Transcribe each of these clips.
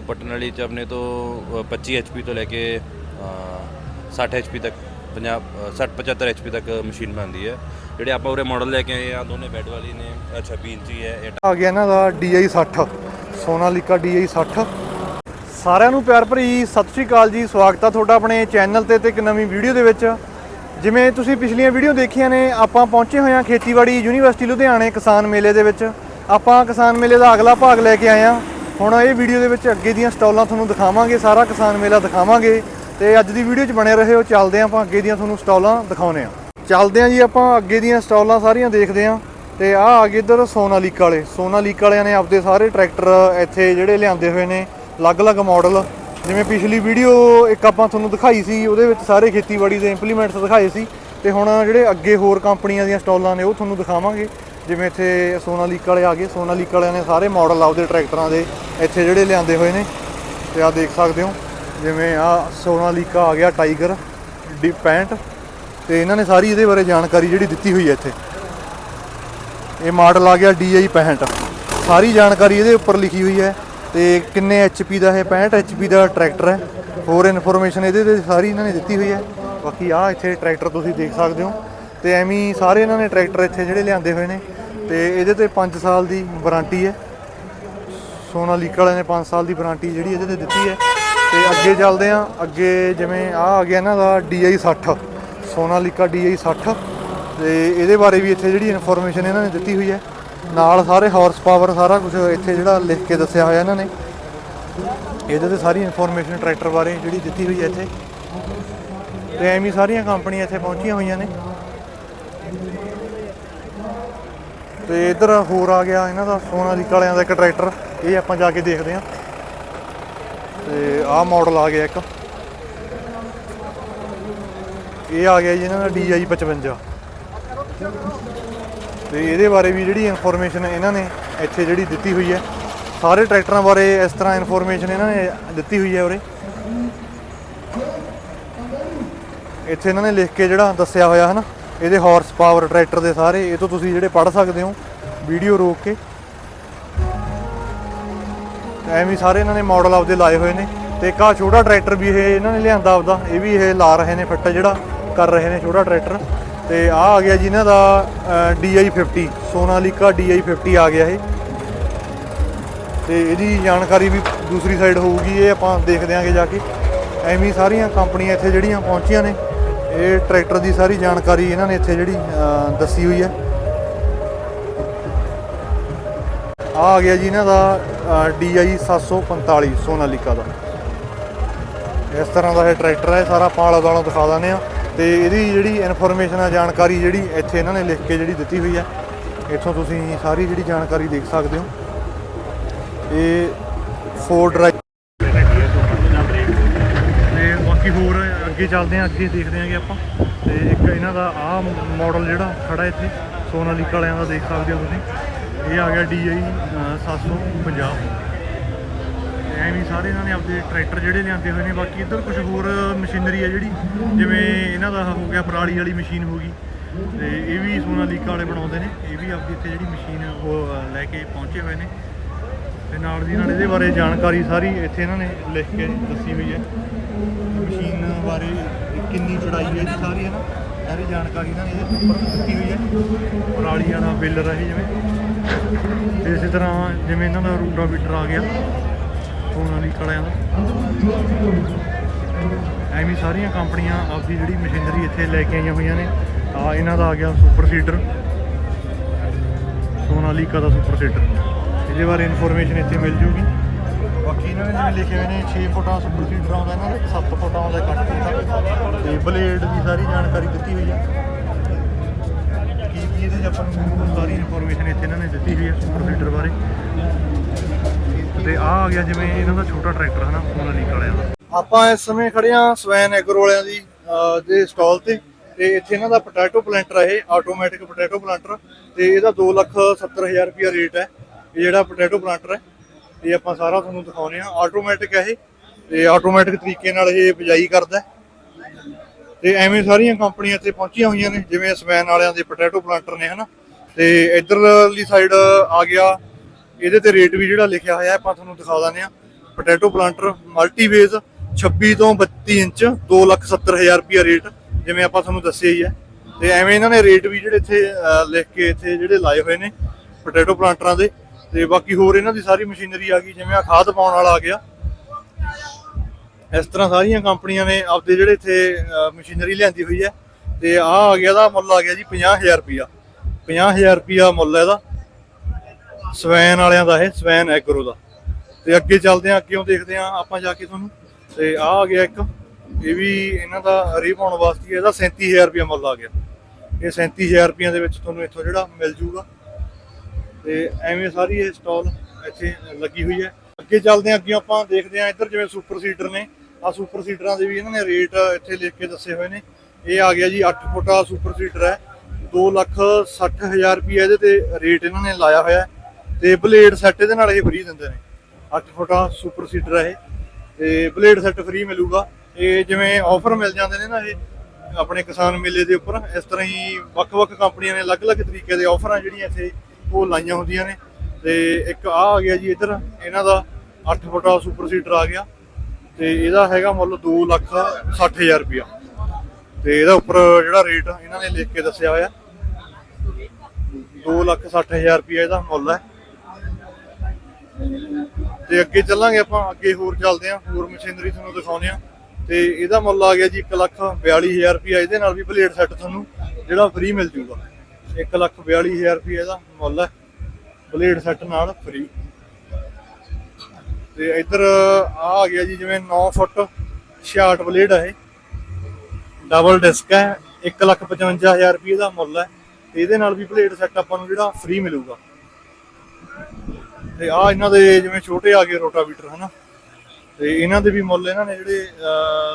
ਪਟਨ ਵਾਲੀ ਚ ਆਪਣੇ ਤੋਂ ਅ, 25 ਐਚਪੀ ਤੋਂ ਲੈ ਕੇ ਅ, 60 ਐਚਪੀ ਤੱਕ 50 ਅ, 60 75 ਐਚਪੀ ਤੱਕ ਮਸ਼ੀਨ ਬਣਦੀ ਹੈ। ਜਿਹੜੇ ਆਪਾਂ ਉਰੇ ਮਾਡਲ ਲੈ ਕੇ ਆਏ ਆ ਦੋਨੇ ਬੈੱਡ ਵਾਲੀ ਨੇ ਅ, 26 ਇੰਚੀ ਹੈ ਇਹ ਆ ਗਿਆ ਇਹਨਾਂ ਦਾ DI 60 ਸੋਨਾਲੀਕਾ DI 60 ਸਾਰਿਆਂ ਨੂੰ ਪਿਆਰ ਭਰੀ ਸਤਿ ਸ਼੍ਰੀ ਅਕਾਲ ਜੀ ਸਵਾਗਤ ਆ ਤੁਹਾਡਾ ਆਪਣੇ ਚੈਨਲ ਤੇ ਤੇ ਇੱਕ ਨਵੀਂ ਵੀਡੀਓ ਦੇ ਵਿੱਚ। ਜਿਵੇਂ ਤੁਸੀਂ ਪਿਛਲੀਆਂ ਵੀਡੀਓ ਦੇਖੀਆਂ ਨੇ ਆਪਾਂ ਪਹੁੰਚੇ ਹੋਏ ਹਾਂ ਖੇਤੀਬਾੜੀ ਯੂਨੀਵਰਸਿਟੀ ਲੁਧਿਆਣੇ ਕਿਸਾਨ ਮੇਲੇ ਦੇ ਵਿੱਚ। ਆਪਾਂ ਕਿਸਾਨ ਮੇਲੇ ਦਾ ਅਗਲਾ ਭਾਗ ਲੈ ਕੇ ਆਏ ਹਾਂ ਹੁਣ ਇਹ ਵੀਡੀਓ ਦੇ ਵਿੱਚ ਅੱਗੇ ਦੀਆਂ ਸਟਾਲਾਂ ਤੁਹਾਨੂੰ ਦਿਖਾਵਾਂਗੇ, ਸਾਰਾ ਕਿਸਾਨ ਮੇਲਾ ਦਿਖਾਵਾਂਗੇ ਤੇ ਅੱਜ ਦੀ ਵੀਡੀਓ 'ਚ ਬਣੇ ਰਹੇ ਹੋ, ਚੱਲਦੇ ਹਾਂ ਆਪਾਂ ਅੱਗੇ ਦੀਆਂ ਤੁਹਾਨੂੰ ਸਟਾਲਾਂ ਦਿਖਾਉਨੇ ਆ ਚੱਲਦੇ ਹਾਂ ਜੀ ਆਪਾਂ ਅੱਗੇ ਦੀਆਂ ਸਟਾਲਾਂ ਸਾਰੀਆਂ ਦੇਖਦੇ ਹਾਂ ਤੇ ਆ ਆ ਗਏ ਇੱਧਰ ਸੋਨਾਲੀਕਾ ਵਾਲੇ। ਸੋਨਾਲੀਕਾ ਵਾਲਿਆਂ ਨੇ ਆਪਦੇ ਸਾਰੇ ਟਰੈਕਟਰ ਇੱਥੇ ਜਿਹੜੇ ਲਿਆਂਦੇ ਹੋਏ ਨੇ, ਅਲੱਗ-ਅਲੱਗ ਮਾਡਲ ਜਿਵੇਂ ਪਿਛਲੀ ਵੀਡੀਓ ਇੱਕ ਆਪਾਂ ਤੁਹਾਨੂੰ ਦਿਖਾਈ ਸੀ, ਉਹਦੇ ਵਿੱਚ ਸਾਰੇ ਖੇਤੀਬਾੜੀ ਦੇ ਇੰਪਲੀਮੈਂਟਸ ਦਿਖਾਏ ਸੀ ਤੇ ਹੁਣ ਜਿਹੜੇ ਅੱਗੇ ਹੋਰ ਕੰਪਨੀਆਂ ਦੀਆਂ ਸਟਾਲਾਂ ਨੇ ਉਹ ਤੁਹਾਨੂੰ ਦਿਖਾਵਾਂਗੇ। ਜਿਵੇਂ ਇੱਥੇ ਸੋਨਾਲੀਕਾ ਵਾਲੇ ਆ ਗਏ। ਸੋਨਾਲੀਕਾ ਵਾਲਿਆਂ ਨੇ ਸਾਰੇ ਮਾਡਲ ਆਪਦੇ ਟਰੈਕਟਰਾਂ ਦੇ ਇੱਥੇ ਜਿਹੜੇ ਲਿਆਂਦੇ ਹੋਏ ਨੇ। ਤੇ ਆ ਦੇਖ ਸਕਦੇ ਹੋ, ਜਿਵੇਂ ਆ ਸੋਨਾਲੀਕਾ ਆ ਗਿਆ ਟਾਈਗਰ ਡੀ 65 ਤੇ ਇਹਨਾਂ ਨੇ ਸਾਰੀ ਇਹਦੇ ਬਾਰੇ ਜਾਣਕਾਰੀ ਜਿਹੜੀ ਦਿੱਤੀ ਹੋਈ ਹੈ ਇੱਥੇ। ਇਹ ਮਾਡਲ ਆ ਗਿਆ DI 65 ਸਾਰੀ ਜਾਣਕਾਰੀ ਇਹਦੇ ਉੱਪਰ ਲਿਖੀ ਹੋਈ ਹੈ। ਤੇ ਕਿੰਨੇ HP ਦਾ ਇਹ 65 HP ਦਾ ਟਰੈਕਟਰ ਹੈ। ਹੋਰ ਇਨਫੋਰਮੇਸ਼ਨ ਇਹਦੇ ਤੇ ਸਾਰੀ ਇਹਨਾਂ ਨੇ ਦਿੱਤੀ ਹੋਈ ਹੈ। ਬਾਕੀ ਆ ਇੱਥੇ ਟਰੈਕਟਰ ਤੁਸੀਂ ਦੇਖ ਸਕਦੇ ਹੋ। ਤੇ ਐਵੇਂ ਸਾਰੇ ਇਹਨਾਂ ਨੇ ਟਰੈਕਟਰ ਇੱਥੇ ਜਿਹੜੇ ਲਿਆਂਦੇ ਹੋਏ ਨੇ ਤੇ ਇਹਦੇ ਤੇ 5 ਸਾਲ ਦੀ ਵਾਰੰਟੀ ਹੈ। ਸੋਨਾਲੀਕਾ ਵਾਲਿਆਂ ਨੇ 5 ਸਾਲ ਦੀ ਵਾਰੰਟੀ ਜਿਹੜੀ ਇਹਦੇ ਤੇ ਦਿੱਤੀ ਹੈ। ਤੇ ਅੱਗੇ ਚੱਲਦੇ ਆ ਅੱਗੇ ਜਿਵੇਂ ਆ ਆ ਗਿਆ ਇਹਨਾਂ ਦਾ DI 60 ਸੋਨਾਲੀਕਾ DI 60 ਤੇ ਇਹਦੇ ਬਾਰੇ ਵੀ ਇੱਥੇ ਜਿਹੜੀ ਇਨਫੋਰਮੇਸ਼ਨ ਇਹਨਾਂ ਨੇ ਦਿੱਤੀ ਹੋਈ ਹੈ। ਨਾਲ ਸਾਰੇ ਹਾਰਸ ਪਾਵਰ ਸਾਰਾ ਕੁਝ ਇੱਥੇ ਜਿਹੜਾ ਲਿਖ ਕੇ ਦੱਸਿਆ ਹੋਇਆ ਇਹਨਾਂ ਨੇ। ਇਹਦੇ ਤੇ ਸਾਰੀ ਇਨਫੋਰਮੇਸ਼ਨ ਟਰੈਕਟਰ ਬਾਰੇ ਜਿਹੜੀ ਦਿੱਤੀ ਹੋਈ ਹੈ ਇੱਥੇ। ਤੇ ਐਵੇਂ ਸਾਰੀਆਂ ਕੰਪਨੀਆਂ ਇੱਥੇ ਪਹੁੰਚੀਆਂ ਹੋਈਆਂ ਨੇ। ਤੇ ਇੱਧਰ ਹੋਰ ਆ ਗਿਆ ਇਹਨਾਂ ਦਾ ਸੋਨਾਲੀਕਾ ਵਾਲਿਆਂ ਦਾ ਇੱਕ ਟਰੈਕਟਰ, ਇਹ ਆਪਾਂ ਜਾ ਕੇ ਦੇਖਦੇ ਹਾਂ। ਤੇ ਆਹ ਮਾਡਲ ਆ ਗਿਆ ਇੱਕ। ਇਹ ਆ ਗਿਆ ਜੀ ਇਹਨਾਂ ਦਾ DI 55 ਤੇ ਇਹਦੇ ਬਾਰੇ ਵੀ ਜਿਹੜੀ ਇਨਫੋਰਮੇਸ਼ਨ ਇਹਨਾਂ ਨੇ ਇੱਥੇ ਜਿਹੜੀ ਦਿੱਤੀ ਹੋਈ ਹੈ, ਸਾਰੇ ਟਰੈਕਟਰਾਂ ਬਾਰੇ ਇਸ ਤਰ੍ਹਾਂ ਇਨਫੋਰਮੇਸ਼ਨ ਇਹਨਾਂ ਨੇ ਦਿੱਤੀ ਹੋਈ ਹੈ ਉਰੇ। ਇੱਥੇ ਇਹਨਾਂ ਨੇ ਲਿਖ ਕੇ ਜਿਹੜਾ ਦੱਸਿਆ ਹੋਇਆ ਹੈ ਨਾ ਇਹਦੇ ਹਾਰਸ ਪਾਵਰ ਟਰੈਕਟਰ ਦੇ ਸਾਰੇ ਇਹ ਤੋਂ ਤੁਸੀਂ ਜਿਹੜੇ ਪੜ੍ਹ ਸਕਦੇ ਹੋ ਵੀਡੀਓ ਰੋਕ ਕੇ। ਐਵੇਂ ਸਾਰੇ ਇਹਨਾਂ ਨੇ ਮਾਡਲ ਆਪਦੇ ਲਾਏ ਹੋਏ ਨੇ। ਤੇ ਇੱਕ ਆ ਛੋਟਾ ਟਰੈਕਟਰ ਵੀ ਇਹ ਇਹਨਾਂ ਨੇ ਲਿਆਂਦਾ ਆਪਦਾ ਇਹ ਵੀ ਇਹ ਲਾ ਰਹੇ ਨੇ ਫਿੱਟ ਜਿਹੜਾ ਕਰ ਰਹੇ ਨੇ ਛੋਟਾ ਟਰੈਕਟਰ ਤੇ ਆ ਆ ਗਿਆ ਜੀ ਇਹਨਾਂ ਦਾ ਅ, DI 50 ਸੋਨਾਲੀਕਾ DI 50 ਆ ਗਿਆ ਇਹ। ਤੇ ਇਹਦੀ ਜਾਣਕਾਰੀ ਵੀ ਦੂਸਰੀ ਸਾਈਡ ਹੋਊਗੀ ਇਹ ਆਪਾਂ ਦੇਖ ਦਿਆਂਗੇ ਜਾ ਕੇ। ਐਵੇਂ ਸਾਰੀਆਂ ਕੰਪਨੀਆਂ ਇੱਥੇ ਜਿਹੜੀਆਂ ਪਹੁੰਚੀਆਂ ਨੇ। ਇਹ ਟਰੈਕਟਰ ਦੀ ਸਾਰੀ ਜਾਣਕਾਰੀ ਇਹਨਾਂ ਨੇ ਇੱਥੇ ਜਿਹੜੀ ਦੱਸੀ ਹੋਈ ਹੈ। ਆ ਆ ਗਿਆ ਜੀ ਇਹਨਾਂ ਦਾ ਅ, DI 745 ਸੋਨਾਲੀਕਾ ਦਾ। ਇਸ ਤਰ੍ਹਾਂ ਦਾ ਇਹ ਟਰੈਕਟਰ ਹੈ ਸਾਰਾ ਆਪਾਂ ਆਲਾ ਦੁਆਲਾ ਦਿਖਾ ਦਿੰਦੇ ਆ ਤੇ ਇਹਦੀ ਜਿਹੜੀ ਇਨਫੋਰਮੇਸ਼ਨ ਆ ਜਾਣਕਾਰੀ ਜਿਹੜੀ ਇੱਥੇ ਇਹਨਾਂ ਨੇ ਲਿਖ ਕੇ ਜਿਹੜੀ ਦਿੱਤੀ ਹੋਈ ਹੈ ਇੱਥੋਂ ਤੁਸੀਂ ਸਾਰੀ ਜਿਹੜੀ ਜਾਣਕਾਰੀ ਦੇਖ ਸਕਦੇ ਹੋ। ਇਹ ਫੋਰ ਡਰਾਈਵ ਤੇ ਬਾਕੀ ਹੋਰ ਅੱਗੇ ਚੱਲਦੇ ਆ ਅੱਗੇ ਦੇਖਦੇ ਆਂਗੇ ਆਪਾਂ। ਤੇ ਇੱਕ ਇਹਨਾਂ ਦਾ ਆਹ ਮਾਡਲ ਜਿਹੜਾ ਖੜਾ ਇੱਥੇ ਸੋਨਾਲੀਕਾ ਵਾਲਿਆਂ ਦਾ ਦੇਖ ਸਕਦੇ ਹੋ ਤੁਸੀਂ। ਇਹ ਆ ਗਿਆ DI 750 ਤੇ ਐਵੇਂ ਸਾਰੇ ਇਹਨਾਂ ਨੇ ਆਪਦੇ ਟਰੈਕਟਰ ਜਿਹੜੇ ਲਿਆਂਦੇ ਹੋਏ ਨੇ, ਬਾਕੀ ਇੱਧਰ ਕੁਝ ਹੋਰ ਮਸ਼ੀਨਰੀ ਹੈ ਜਿਹੜੀ, ਜਿਵੇਂ ਇਹਨਾਂ ਦਾ ਹੋ ਗਿਆ ਪਰਾਲੀ ਵਾਲੀ ਮਸ਼ੀਨ ਹੋ ਗਈ। ਤੇ ਇਹ ਵੀ ਸੋਨਾਲੀਕਾ ਵਾਲੇ ਬਣਾਉਂਦੇ ਨੇ। ਇਹ ਵੀ ਆਪਦੀ ਇੱਥੇ ਜਿਹੜੀ ਮਸ਼ੀਨ ਉਹ ਲੈ ਕੇ ਪਹੁੰਚੇ ਹੋਏ ਨੇ। ਤੇ ਨਾਲ ਦੀ ਨਾਲ ਇਹਦੇ ਬਾਰੇ ਜਾਣਕਾਰੀ ਸਾਰੀ ਇੱਥੇ ਇਹਨਾਂ ਨੇ ਲਿਖ ਕੇ ਦੱਸੀ ਹੋਈ ਹੈ। ਮਸ਼ੀਨ ਬਾਰੇ ਕਿੰਨੀ ਚੜਾਈ ਹੈ ਇਹਦੀ ਸਾਰੀ ਹੈ ਨਾ ਸਾਰੀ ਜਾਣਕਾਰੀ ਇਹਨਾਂ ਨੇ ਇਹਦੇ ਉੱਪਰ ਦਿੱਤੀ ਹੋਈ ਹੈ। ਪਰਾਲੀਆਂ ਦਾ ਬਿੱਲਰ ਹੈ ਜਿਵੇਂ। ਤੇ ਇਸੇ ਤਰ੍ਹਾਂ ਜਿਵੇਂ ਇਹਨਾਂ ਦਾ ਰੂਟਾ ਬੀਟਰ ਆ ਗਿਆ ਫੋਨ ਵਾਲੀ ਕਲਿਆਂ ਦਾ। ਐਵੇਂ ਸਾਰੀਆਂ ਕੰਪਨੀਆਂ ਆਪਦੀ ਜਿਹੜੀ ਮਸ਼ੀਨਰੀ ਇੱਥੇ ਲੈ ਕੇ ਆਈਆਂ ਹੋਈਆਂ ਨੇ। ਆ ਇਹਨਾਂ ਦਾ ਆ ਗਿਆ ਸੁਪਰ ਸੀਡਰ। ਸੋਨਾਲੀਕਾ ਦਾ ਸੁਪਰ ਸੀਡਰ। ਇਹਦੇ ਬਾਰੇ ਇਨਫੋਰਮੇਸ਼ਨ ਇੱਥੇ ਮਿਲ ਜੂਗੀ। ਬਾਕੀ ਇਹਨਾਂ ਨੇ ਜਿਵੇਂ ਲਿਖੇ ਹੋਏ ਨੇ 6 ਫੁੱਟਾਂ ਸੁਪਰ ਸੀਡਰ ਆਉਂਦਾ ਇਹਨਾਂ ਦਾ 7 ਫੁੱਟਾਂ ਆਉਂਦਾ 8 ਫੁੱਟਾਂ ਤੇ ਬਲੇਡ ਦੀ ਸਾਰੀ ਜਾਣਕਾਰੀ ਦਿੱਤੀ ਹੋਈ ਹੈ ਕੀ ਕੀ ਇਹਦੇ 'ਚ ਆਪਾਂ ਨੂੰ ਸਾਰੀ ਇਨਫੋਰਮੇਸ਼ਨ ਇੱਥੇ ਇਹਨਾਂ ਨੇ ਦਿੱਤੀ ਹੋਈ ਹੈ ਸੁਪਰ ਸੀਡਰ ਬਾਰੇ। ਤੇ ਆ ਆ ਗਿਆ ਜਿਵੇਂ ਇਹਨਾਂ ਦਾ ਛੋਟਾ ਟਰੈਕਟਰ ਹੈ ਨਾ ਵਾਲਿਆਂ ਦਾ। ਆਪਾਂ ਇਸ ਸਮੇਂ ਖੜੇ ਆ ਸਵੈਨ ਐਗਰੋ ਵਾਲਿਆਂ ਦੀ ਦੇ ਸਟਾਲ ਤੇ। ਤੇ ਇੱਥੇ ਇਹਨਾਂ ਦਾ ਪੋਟੈਟੋ ਪਲਾਂਟਰ ਹੈ ਇਹ ਆਟੋਮੈਟਿਕ ਪੋਟੈਟੋ ਪਲਾਂਟਰ ਤੇ ਇਹਦਾ 270000 ਰੁਪਿਆ ਰੇਟ ਹੈ। ਇਹ ਜਿਹੜਾ ਪੋਟੈਟੋ ਪਲਾਂਟਰ ਹੈ, ਇਹ ਆਪਾਂ ਸਾਰਾ ਤੁਹਾਨੂੰ ਦਿਖਾਉਨੇ ਆ ਆਟੋਮੈਟਿਕ ਹੈ ਇਹ। ਤੇ ਆਟੋਮੈਟਿਕ ਤਰੀਕੇ ਨਾਲ ਇਹ ਬਿਜਾਈ ਕਰਦਾ ਹੈ। ਤੇ ਐਵੇਂ ਸਾਰੀਆਂ ਕੰਪਨੀਆਂ ਇੱਥੇ ਪਹੁੰਚੀਆਂ ਹੋਈਆਂ ਨੇ, ਜਿਵੇਂ ਸਵੈਨ ਵਾਲਿਆਂ ਦੇ ਪੋਟੈਟੋ ਪਲਾਂਟਰ ਨੇ, ਹਨਾ। ਤੇ ਇਧਰਲੀ ਸਾਈਡ ਆ ਗਿਆ। ਇਹਦੇ ਤੇ ਰੇਟ ਵੀ ਜਿਹੜਾ ਲਿਖਿਆ ਹੋਇਆ ਆਪਾਂ ਤੁਹਾਨੂੰ ਦਿਖਾ ਦਿੰਦੇ ਆ ਪੋਟੈਟੋ ਪਲਾਂਟਰ ਮਲਟੀਵੇਜ਼ 26 ਤੋਂ 32 ਇੰਚ 270000 ਰੁਪਿਆ ਰੇਟ ਜਿਵੇਂ ਆਪਾਂ ਤੁਹਾਨੂੰ ਦੱਸਿਆ ਹੀ ਹੈ। ਤੇ ਐਵੇਂ ਇਹਨਾਂ ਨੇ ਰੇਟ ਵੀ ਜਿਹੜੇ ਇੱਥੇ ਲਿਖ ਕੇ ਇੱਥੇ ਜਿਹੜੇ ਲਾਏ ਹੋਏ ਨੇ ਪੋਟੈਟੋ ਪਲਾਂਟਰਾਂ ਦੇ। ਤੇ ਬਾਕੀ ਹੋਰ ਇਹਨਾਂ ਦੀ ਸਾਰੀ ਮਸ਼ੀਨਰੀ ਆ ਗਈ ਜਿਵੇਂ ਆ ਖਾਦ ਪਾਉਣ ਵਾਲਾ ਆ ਗਿਆ। ਇਸ ਤਰ੍ਹਾਂ ਸਾਰੀਆਂ ਕੰਪਨੀਆਂ ਨੇ ਆਪਦੇ ਜਿਹੜੇ ਇੱਥੇ ਮਸ਼ੀਨਰੀ ਲਿਆਂਦੀ ਹੋਈ ਹੈ। ਤੇ ਆ ਆ ਗਿਆ ਦਾ ਮੁੱਲ ਆ ਗਿਆ ਜੀ 50000 ਰੁਪਿਆ 50000 ਰੁਪਿਆ ਮੁੱਲ ਹੈ ਇਹਦਾ। ਸਵੈਨ ਵਾਲਿਆਂ ਦਾ ਇਹ ਸਵੈਨ ਐਗਰੋ ਦਾ। ਤੇ ਅੱਗੇ ਚੱਲਦੇ ਆ ਅੱਗੇੋਂ ਦੇਖਦੇ ਆ ਆਪਾਂ ਜਾ ਕੇ ਤੁਹਾਨੂੰ। ਤੇ ਆ ਆ ਗਿਆ ਇੱਕ ਇਹ ਵੀ ਇਹਨਾਂ ਦਾ ਰੀ ਪਾਉਣ ਵਾਸਤੇ ਹੀ ਹੈ, ਇਹਦਾ 37000 ਰੁਪਿਆ ਮੁੱਲ ਆ ਗਿਆ। ਇਹ 37000 ਰੁਪਈਆਂ ਦੇ ਵਿੱਚ ਤੁਹਾਨੂੰ ਇੱਥੋਂ ਜਿਹੜਾ ਮਿਲ ਜੂਗਾ। ਤੇ ਐਵੇਂ ਸਾਰੀ ਇਹ ਸਟਾਲ ਇੱਥੇ ਲੱਗੀ ਹੋਈ ਹੈ। ਅੱਗੇ ਚੱਲਦੇ ਹਾਂ, ਅੱਗੇ ਆਪਾਂ ਦੇਖਦੇ ਹਾਂ ਇੱਧਰ ਜਿਵੇਂ ਸੁਪਰ ਸੀਡਰ ਨੇ। ਆ ਸੁਪਰ ਸੀਡਰਾਂ ਦੇ ਵੀ ਇਹਨਾਂ ਨੇ ਰੇਟ ਇੱਥੇ ਲਿਖ ਕੇ ਦੱਸੇ ਹੋਏ ਨੇ। ਇਹ ਆ ਗਿਆ ਜੀ 8 ਫੁੱਟਾ ਸੁਪਰ ਸੀਟਰ ਹੈ। 2 ਲੱਖ 60 ਹਜ਼ਾਰ ਰੁਪਏ ਇਹਦੇ ਤੇ ਰੇਟ ਇਹਨਾਂ ਨੇ ਲਾਇਆ ਹੋਇਆ ਹੈ। ਤੇ ਬਲੇਡ ਸੈੱਟ ਇਹਦੇ ਨਾਲ ਇਹ ਫ੍ਰੀ ਦਿੰਦੇ ਨੇ। 8 ਫੁੱਟਾ ਸੁਪਰ ਸੀਟਰ ਹੈ ਇਹ। ਤੇ ਬਲੇਡ ਸੈੱਟ ਫ੍ਰੀ ਮਿਲੂਗਾ। ਇਹ ਜਿਵੇਂ ਆਫਰ ਮਿਲ ਜਾਂਦੇ ਨੇ ਨਾ ਇਹ ਆਪਣੇ ਕਿਸਾਨ ਮੇਲੇ ਦੇ ਉੱਪਰ, ਇਸ ਤਰ੍ਹਾਂ ਹੀ ਵੱਖ-ਵੱਖ ਕੰਪਨੀਆਂ ਨੇ ਅਲੱਗ-ਅਲੱਗ ਤਰੀਕੇ ਦੇ ਆਫਰਾਂ ਜਿਹੜੀਆਂ ਇੱਥੇ ਉਹ ਲਾਈਆਂ ਹੁੰਦੀਆਂ ਨੇ। ਤੇ ਇੱਕ ਆ ਆ ਗਿਆ ਜੀ ਇੱਧਰ, ਇਹਨਾਂ ਦਾ 8 ਫੁੱਟਾ ਸੁਪਰ ਸੀਡਰ ਆ ਗਿਆ। ਤੇ ਇਹਦਾ ਹੈਗਾ ਮੁੱਲ 2 ਲੱਖ 60 ਹਜ਼ਾਰ ਰੁਪਇਆ। ਤੇ ਇਹਦਾ ਉੱਪਰ ਜਿਹੜਾ ਰੇਟ ਇਹਨਾਂ ਨੇ ਲਿਖ ਕੇ ਦੱਸਿਆ ਹੋਇਆ 2 ਲੱਖ 60 ਹਜ਼ਾਰ ਰੁਪਇਆ ਇਹਦਾ ਮੁੱਲ ਹੈ। ਤੇ ਅੱਗੇ ਚੱਲਾਂਗੇ ਆਪਾਂ, ਅੱਗੇ ਹੋਰ ਚੱਲਦੇ ਹਾਂ, ਹੋਰ ਮਸ਼ੀਨਰੀ ਤੁਹਾਨੂੰ ਦਿਖਾਉਂਦੇ ਆ ਤੇ ਇਹਦਾ ਮੁੱਲ ਆ ਗਿਆ ਜੀ 1 ਲੱਖ 42000 ਰੁਪਇਆ, ਇਹਦੇ ਨਾਲ ਵੀ ਪਲੇਟ ਸੈੱਟ ਤੁਹਾਨੂੰ ਜਿਹੜਾ ਫ੍ਰੀ ਮਿਲ ਜੂਗਾ। 1 ਲੱਖ 42000 ਰੁਪਇਆ ਇਹਦਾ ਮੁੱਲ ਹੈ। ਬਲੇਡ ਸੈੱਟ ਨਾਲ ਫ੍ਰੀ ਤੇ ਇੱਧਰ ਆ ਆ ਗਿਆ ਜੀ, ਜਿਵੇਂ 9 ਫੁੱਟ 66 ਬਲੇਡ ਹੈ ਇਹ। ਡਬਲ ਡਿਸਕ ਹੈ 155000 ਰੁਪਏ ਦਾ ਮੁੱਲ ਹੈ। ਤੇ ਇਹਦੇ ਨਾਲ ਵੀ ਬਲੇਡ ਸੈੱਟ ਆਪਾਂ ਨੂੰ ਜਿਹੜਾ ਫ੍ਰੀ ਮਿਲੂਗਾ। ਤੇ ਆ ਇਹਨਾਂ ਦੇ ਜਿਵੇਂ ਛੋਟੇ ਆ ਗਏ ਰੋਟਾਵੀਟਰ, ਹਨਾ। ਤੇ ਇਹਨਾਂ ਦੇ ਵੀ ਮੁੱਲ ਇਹਨਾਂ ਨੇ ਜਿਹੜੇ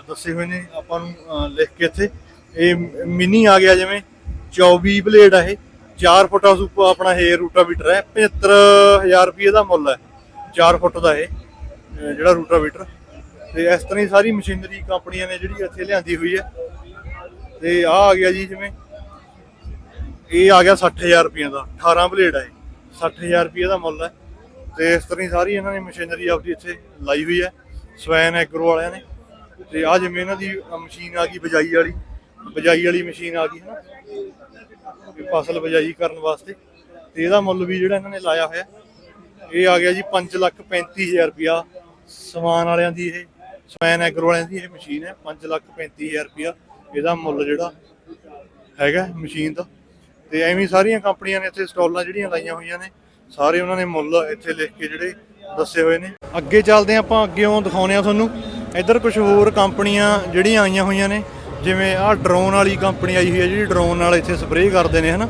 ਦੱਸੇ ਹੋਏ ਨੇ ਆਪਾਂ ਨੂੰ ਲਿਖ ਕੇ ਇੱਥੇ। ਇਹ ਮਿਨੀ ਆ ਗਿਆ ਜਿਵੇਂ 24 ਬਲੇਡ ਆ ਇਹ। 4 ਫੁੱਟਾ ਸੁਪ ਆਪਣਾ ਇਹ ਰੂਟਾਵੀਟਰ ਹੈ। 75000 ਰੁਪਏ ਦਾ ਮੁੱਲ ਹੈ। 4 ਫੁੱਟ ਦਾ ਇਹ ਜਿਹੜਾ ਰੂਟਾਵੀਟਰ। ਤੇ ਇਸ ਤਰ੍ਹਾਂ ਹੀ ਸਾਰੀ ਮਸ਼ੀਨਰੀ ਕੰਪਨੀਆਂ ਨੇ ਜਿਹੜੀ ਇੱਥੇ ਲਿਆਂਦੀ ਹੋਈ ਹੈ। ਤੇ ਆ ਆ ਗਿਆ ਜੀ ਜਿਵੇਂ, ਇਹ ਆ ਗਿਆ 60000 ਰੁਪਏ ਦਾ। 18 ਬਲੇਡ ਹੈ ਇਹ। 60000 ਰੁਪਏ ਦਾ ਮੁੱਲ ਹੈ। ਤੇ ਇਸ ਤਰ੍ਹਾਂ ਹੀ ਸਾਰੀ ਇਹਨਾਂ ਨੇ ਮਸ਼ੀਨਰੀ ਆਪਦੀ ਇੱਥੇ ਲਾਈ ਹੋਈ ਹੈ। ਸਵੈਨ ਐਗਰੋ ਵਾਲਿਆਂ ਨੇ। ਤੇ ਆ ਜਿਵੇਂ ਇਹਨਾਂ ਦੀ ਮਸ਼ੀਨ ਆ ਗਈ ਬਜਾਈ ਵਾਲੀ। ਬਜਾਈ ਵਾਲੀ ਮਸ਼ੀਨ ਆ ਗਈ ਹੈ ਨਾ ਫਸਲ ਬਜਾਈ ਕਰਨ ਵਾਸਤੇ। ਤੇ ਇਹਦਾ ਮੁੱਲ ਵੀ ਜਿਹੜਾ ਇਹਨਾਂ ਨੇ ਲਾਇਆ ਹੋਇਆ, ਇਹ ਆ ਗਿਆ ਜੀ 5 ਲੱਖ 35000 ਰੁਪਿਆ ਸਮਾਨ ਵਾਲਿਆਂ ਦੀ ਇਹ ਸਵੈਨ ਐਗਰੋ ਵਾਲਿਆਂ ਦੀ ਇਹ ਮਸ਼ੀਨ ਹੈ 5 ਲੱਖ 35000 ਰੁਪਿਆ ਇਹਦਾ ਮੁੱਲ ਜਿਹੜਾ ਹੈਗਾ ਮਸ਼ੀਨ ਦਾ। ਤੇ ਐਵੇਂ ਸਾਰੀਆਂ ਕੰਪਨੀਆਂ ਨੇ ਇੱਥੇ ਸਟਾਲਾਂ ਜਿਹੜੀਆਂ ਲਾਈਆਂ ਹੋਈਆਂ ਨੇ, ਸਾਰੇ ਉਹਨਾਂ ਨੇ ਮੁੱਲ ਇੱਥੇ ਲਿਖ ਕੇ ਜਿਹੜੇ ਦੱਸੇ ਹੋਏ ਨੇ। ਅੱਗੇ ਚੱਲਦੇ ਹਾਂ ਆਪਾਂ, ਅੱਗੇੋਂ ਦਿਖਾਉਂਦੇ ਆ ਤੁਹਾਨੂੰ। ਇੱਧਰ ਕੁਝ ਹੋਰ ਕੰਪਨੀਆਂ ਜਿਹੜੀਆਂ ਆਈਆਂ ਹੋਈਆਂ ਨੇ ਜਿਵੇਂ ਆਹ ਡਰੋਨ ਵਾਲੀ ਕੰਪਨੀ ਆਈ ਹੋਈ ਹੈ ਜਿਹੜੀ ਡਰੋਨ ਨਾਲ ਇੱਥੇ ਸਪਰੇਅ ਕਰਦੇ ਨੇ, ਹਨਾ?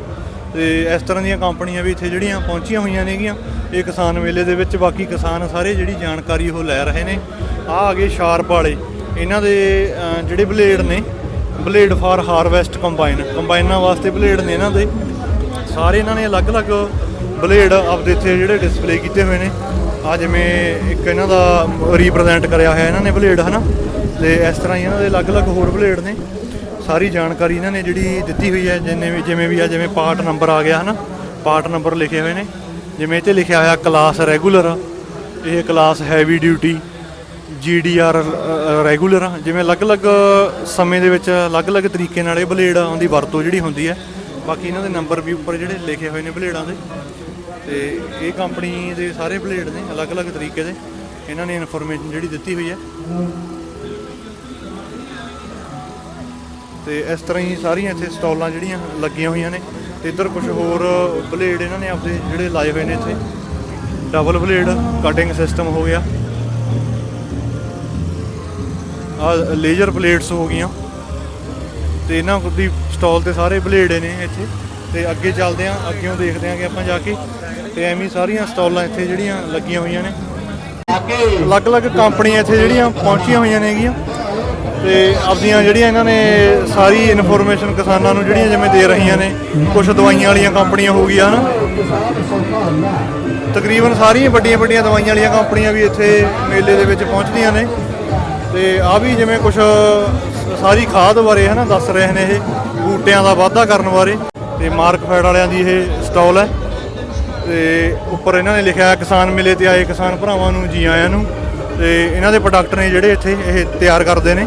ਤੇ ਇਸ ਤਰ੍ਹਾਂ ਦੀਆਂ ਕੰਪਨੀਆਂ ਵੀ ਇੱਥੇ ਜਿਹੜੀਆਂ ਪਹੁੰਚੀਆਂ ਹੋਈਆਂ ਨੇਗੀਆਂ। ਇਹ ਕਿਸਾਨ ਮੇਲੇ ਦੇ ਵਿੱਚ ਬਾਕੀ ਕਿਸਾਨ ਸਾਰੇ ਜਿਹੜੀ ਜਾਣਕਾਰੀ ਉਹ ਲੈ ਰਹੇ ਨੇ। ਆਹ ਆ ਗਏ ਸ਼ਾਰਪ ਵਾਲੇ। ਇਹਨਾਂ ਦੇ ਜਿਹੜੇ ਬਲੇਡ ਨੇ ਬਲੇਡ ਫਾਰ ਹਾਰਵੈਸਟ ਕੰਬਾਈਨ ਕੰਬਾਈਨਾਂ ਵਾਸਤੇ ਬਲੇਡ ਨੇ ਇਹਨਾਂ ਦੇ। ਸਾਰੇ ਇਹਨਾਂ ਨੇ ਅਲੱਗ-ਅਲੱਗ ਬਲੇਡ ਆਪਦੇ ਇੱਥੇ ਜਿਹੜੇ ਡਿਸਪਲੇ ਕੀਤੇ ਹੋਏ ਨੇ। ਆ ਜਿਵੇਂ ਇੱਕ ਇਹਨਾਂ ਦਾ ਰਿਪਰੈਜ਼ੈਂਟ ਕਰਿਆ ਹੋਇਆ ਇਹਨਾਂ ਨੇ ਬਲੇਡ ਹਨਾ? ਤੇ ਇਸ ਤਰ੍ਹਾਂ ਹੀ ਇਹਨਾਂ ਦੇ ਅਲੱਗ-ਅਲੱਗ ਹੋਰ ਬਲੇਡ ਨੇ। ਸਾਰੀ ਜਾਣਕਾਰੀ ਇਹਨਾਂ ਨੇ ਜਿਹੜੀ ਦਿੱਤੀ ਹੋਈ ਹੈ, ਜਿੰਨੇ ਵੀ ਜਿਵੇਂ ਵੀ ਆ, ਜਿਵੇਂ ਪਾਰਟ ਨੰਬਰ ਆ ਗਿਆ ਹਨਾ, ਪਾਰਟ ਨੰਬਰ ਲਿਖੇ ਹੋਏ ਨੇ। ਜਿਵੇਂ ਇਹ 'ਤੇ ਲਿਖਿਆ ਹੋਇਆ ਕਲਾਸ ਰੈਗੂਲਰ ਇਹ class heavy duty GDR regular ਆ। ਜਿਵੇਂ ਅਲੱਗ-ਅਲੱਗ ਸਮੇਂ ਦੇ ਵਿੱਚ ਅਲੱਗ-ਅਲੱਗ ਤਰੀਕੇ ਨਾਲ ਇਹ ਬਲੇਡ ਦੀ ਵਰਤੋਂ ਜਿਹੜੀ ਹੁੰਦੀ ਹੈ। ਬਾਕੀ ਇਹਨਾਂ ਦੇ ਨੰਬਰ ਵੀ ਉੱਪਰ ਜਿਹੜੇ ਲਿਖੇ ਹੋਏ ਨੇ ਬਲੇਡਾਂ ਦੇ। ਤੇ ਇਹ ਕੰਪਨੀ ਦੇ ਸਾਰੇ ਬਲੇਡ ਨੇ ਅਲੱਗ-ਅਲੱਗ ਤਰੀਕੇ ਦੇ। ਇਹਨਾਂ ਨੇ ਇਨਫੋਰਮੇਸ਼ਨ ਜਿਹੜੀ ਦਿੱਤੀ ਹੋਈ ਹੈ। ਤੇ ਇਸ ਤਰ੍ਹਾਂ ਹੀ ਸਾਰੀਆਂ ਇੱਥੇ ਸਟਾਲਾਂ ਜਿਹੜੀਆਂ ਲੱਗੀਆਂ ਹੋਈਆਂ ਨੇ ਤੇ ਇੱਧਰ ਕੁਝ ਹੋਰ ਬਲੇਡ ਇਹਨਾਂ ਨੇ ਆਪਦੇ ਜਿਹੜੇ ਲਾਏ ਹੋਏ ਨੇ ਇੱਥੇ। ਡਬਲ ਬਲੇਡ ਕਟਿੰਗ ਸਿਸਟਮ ਹੋ ਗਿਆ। ਆ ਲੇਜ਼ਰ ਪਲੇਟਸ ਹੋ ਗਈਆਂ। ਤੇ ਇਹਨਾਂ ਦੀ ਸਟਾਲ ਤੇ ਸਾਰੇ ਬਲੇਡੇ ਨੇ ਇੱਥੇ। ਤੇ ਅੱਗੇ ਚੱਲਦੇ ਆਂ ਅੱਗੇੋਂ ਦੇਖਦੇ ਆਂ ਕਿ ਆਪਾਂ ਜਾ ਕੇ ਤੇ ਐਵੇਂ ਸਾਰੀਆਂ ਸਟਾਲਾਂ ਇੱਥੇ ਜਿਹੜੀਆਂ ਲੱਗੀਆਂ ਹੋਈਆਂ ਨੇ। ਅਲੱਗ-ਅਲੱਗ ਕੰਪਨੀਆਂ ਇੱਥੇ ਜਿਹੜੀਆਂ ਪਹੁੰਚੀਆਂ ਹੋਈਆਂ ਨੇਗੀਆਂ। ਤੇ ਆਪਦੀਆਂ ਜਿਹੜੀਆਂ ਇਹਨਾਂ ਨੇ ਸਾਰੀ ਇਨਫੋਰਮੇਸ਼ਨ ਕਿਸਾਨਾਂ ਨੂੰ ਜਿਹੜੀਆਂ ਜਿਵੇਂ ਦੇ ਰਹੀਆਂ ਨੇ ਕੁਝ ਦਵਾਈਆਂ ਵਾਲੀਆਂ ਕੰਪਨੀਆਂ ਹੋ ਗਈਆਂ, ਹਨਾ? ਤਕਰੀਬਨ ਸਾਰੀਆਂ ਵੱਡੀਆਂ ਵੱਡੀਆਂ ਦਵਾਈਆਂ ਵਾਲੀਆਂ ਕੰਪਨੀਆਂ ਵੀ ਇੱਥੇ ਮੇਲੇ ਦੇ ਵਿੱਚ ਪਹੁੰਚਦੀਆਂ ਨੇ। ਤੇ ਆ ਵੀ ਜਿਵੇਂ ਕੁਝ ਸਾਰੀ ਖਾਦ ਬਾਰੇ, ਹਨਾ, ਦੱਸ ਰਹੇ ਨੇ ਇਹ, ਬੂਟਿਆਂ ਦਾ ਵਾਧਾ ਕਰਨ ਬਾਰੇ। ਤੇ ਮਾਰਕਫੈਡ ਵਾਲਿਆਂ ਦੀ ਇਹ ਸਟਾਲ ਹੈ। ਤੇ ਉੱਪਰ ਇਹਨਾਂ ਨੇ ਲਿਖਿਆ ਕਿਸਾਨ ਮੇਲੇ ਤੇ ਆਏ ਕਿਸਾਨ ਭਰਾਵਾਂ ਨੂੰ, ਜੀ ਆਇਆਂ ਨੂੰ। ਤੇ ਇਹਨਾਂ ਦੇ ਪ੍ਰੋਡਕਟ ਨੇ ਜਿਹੜੇ ਇੱਥੇ ਇਹ ਤਿਆਰ ਕਰਦੇ ਨੇ,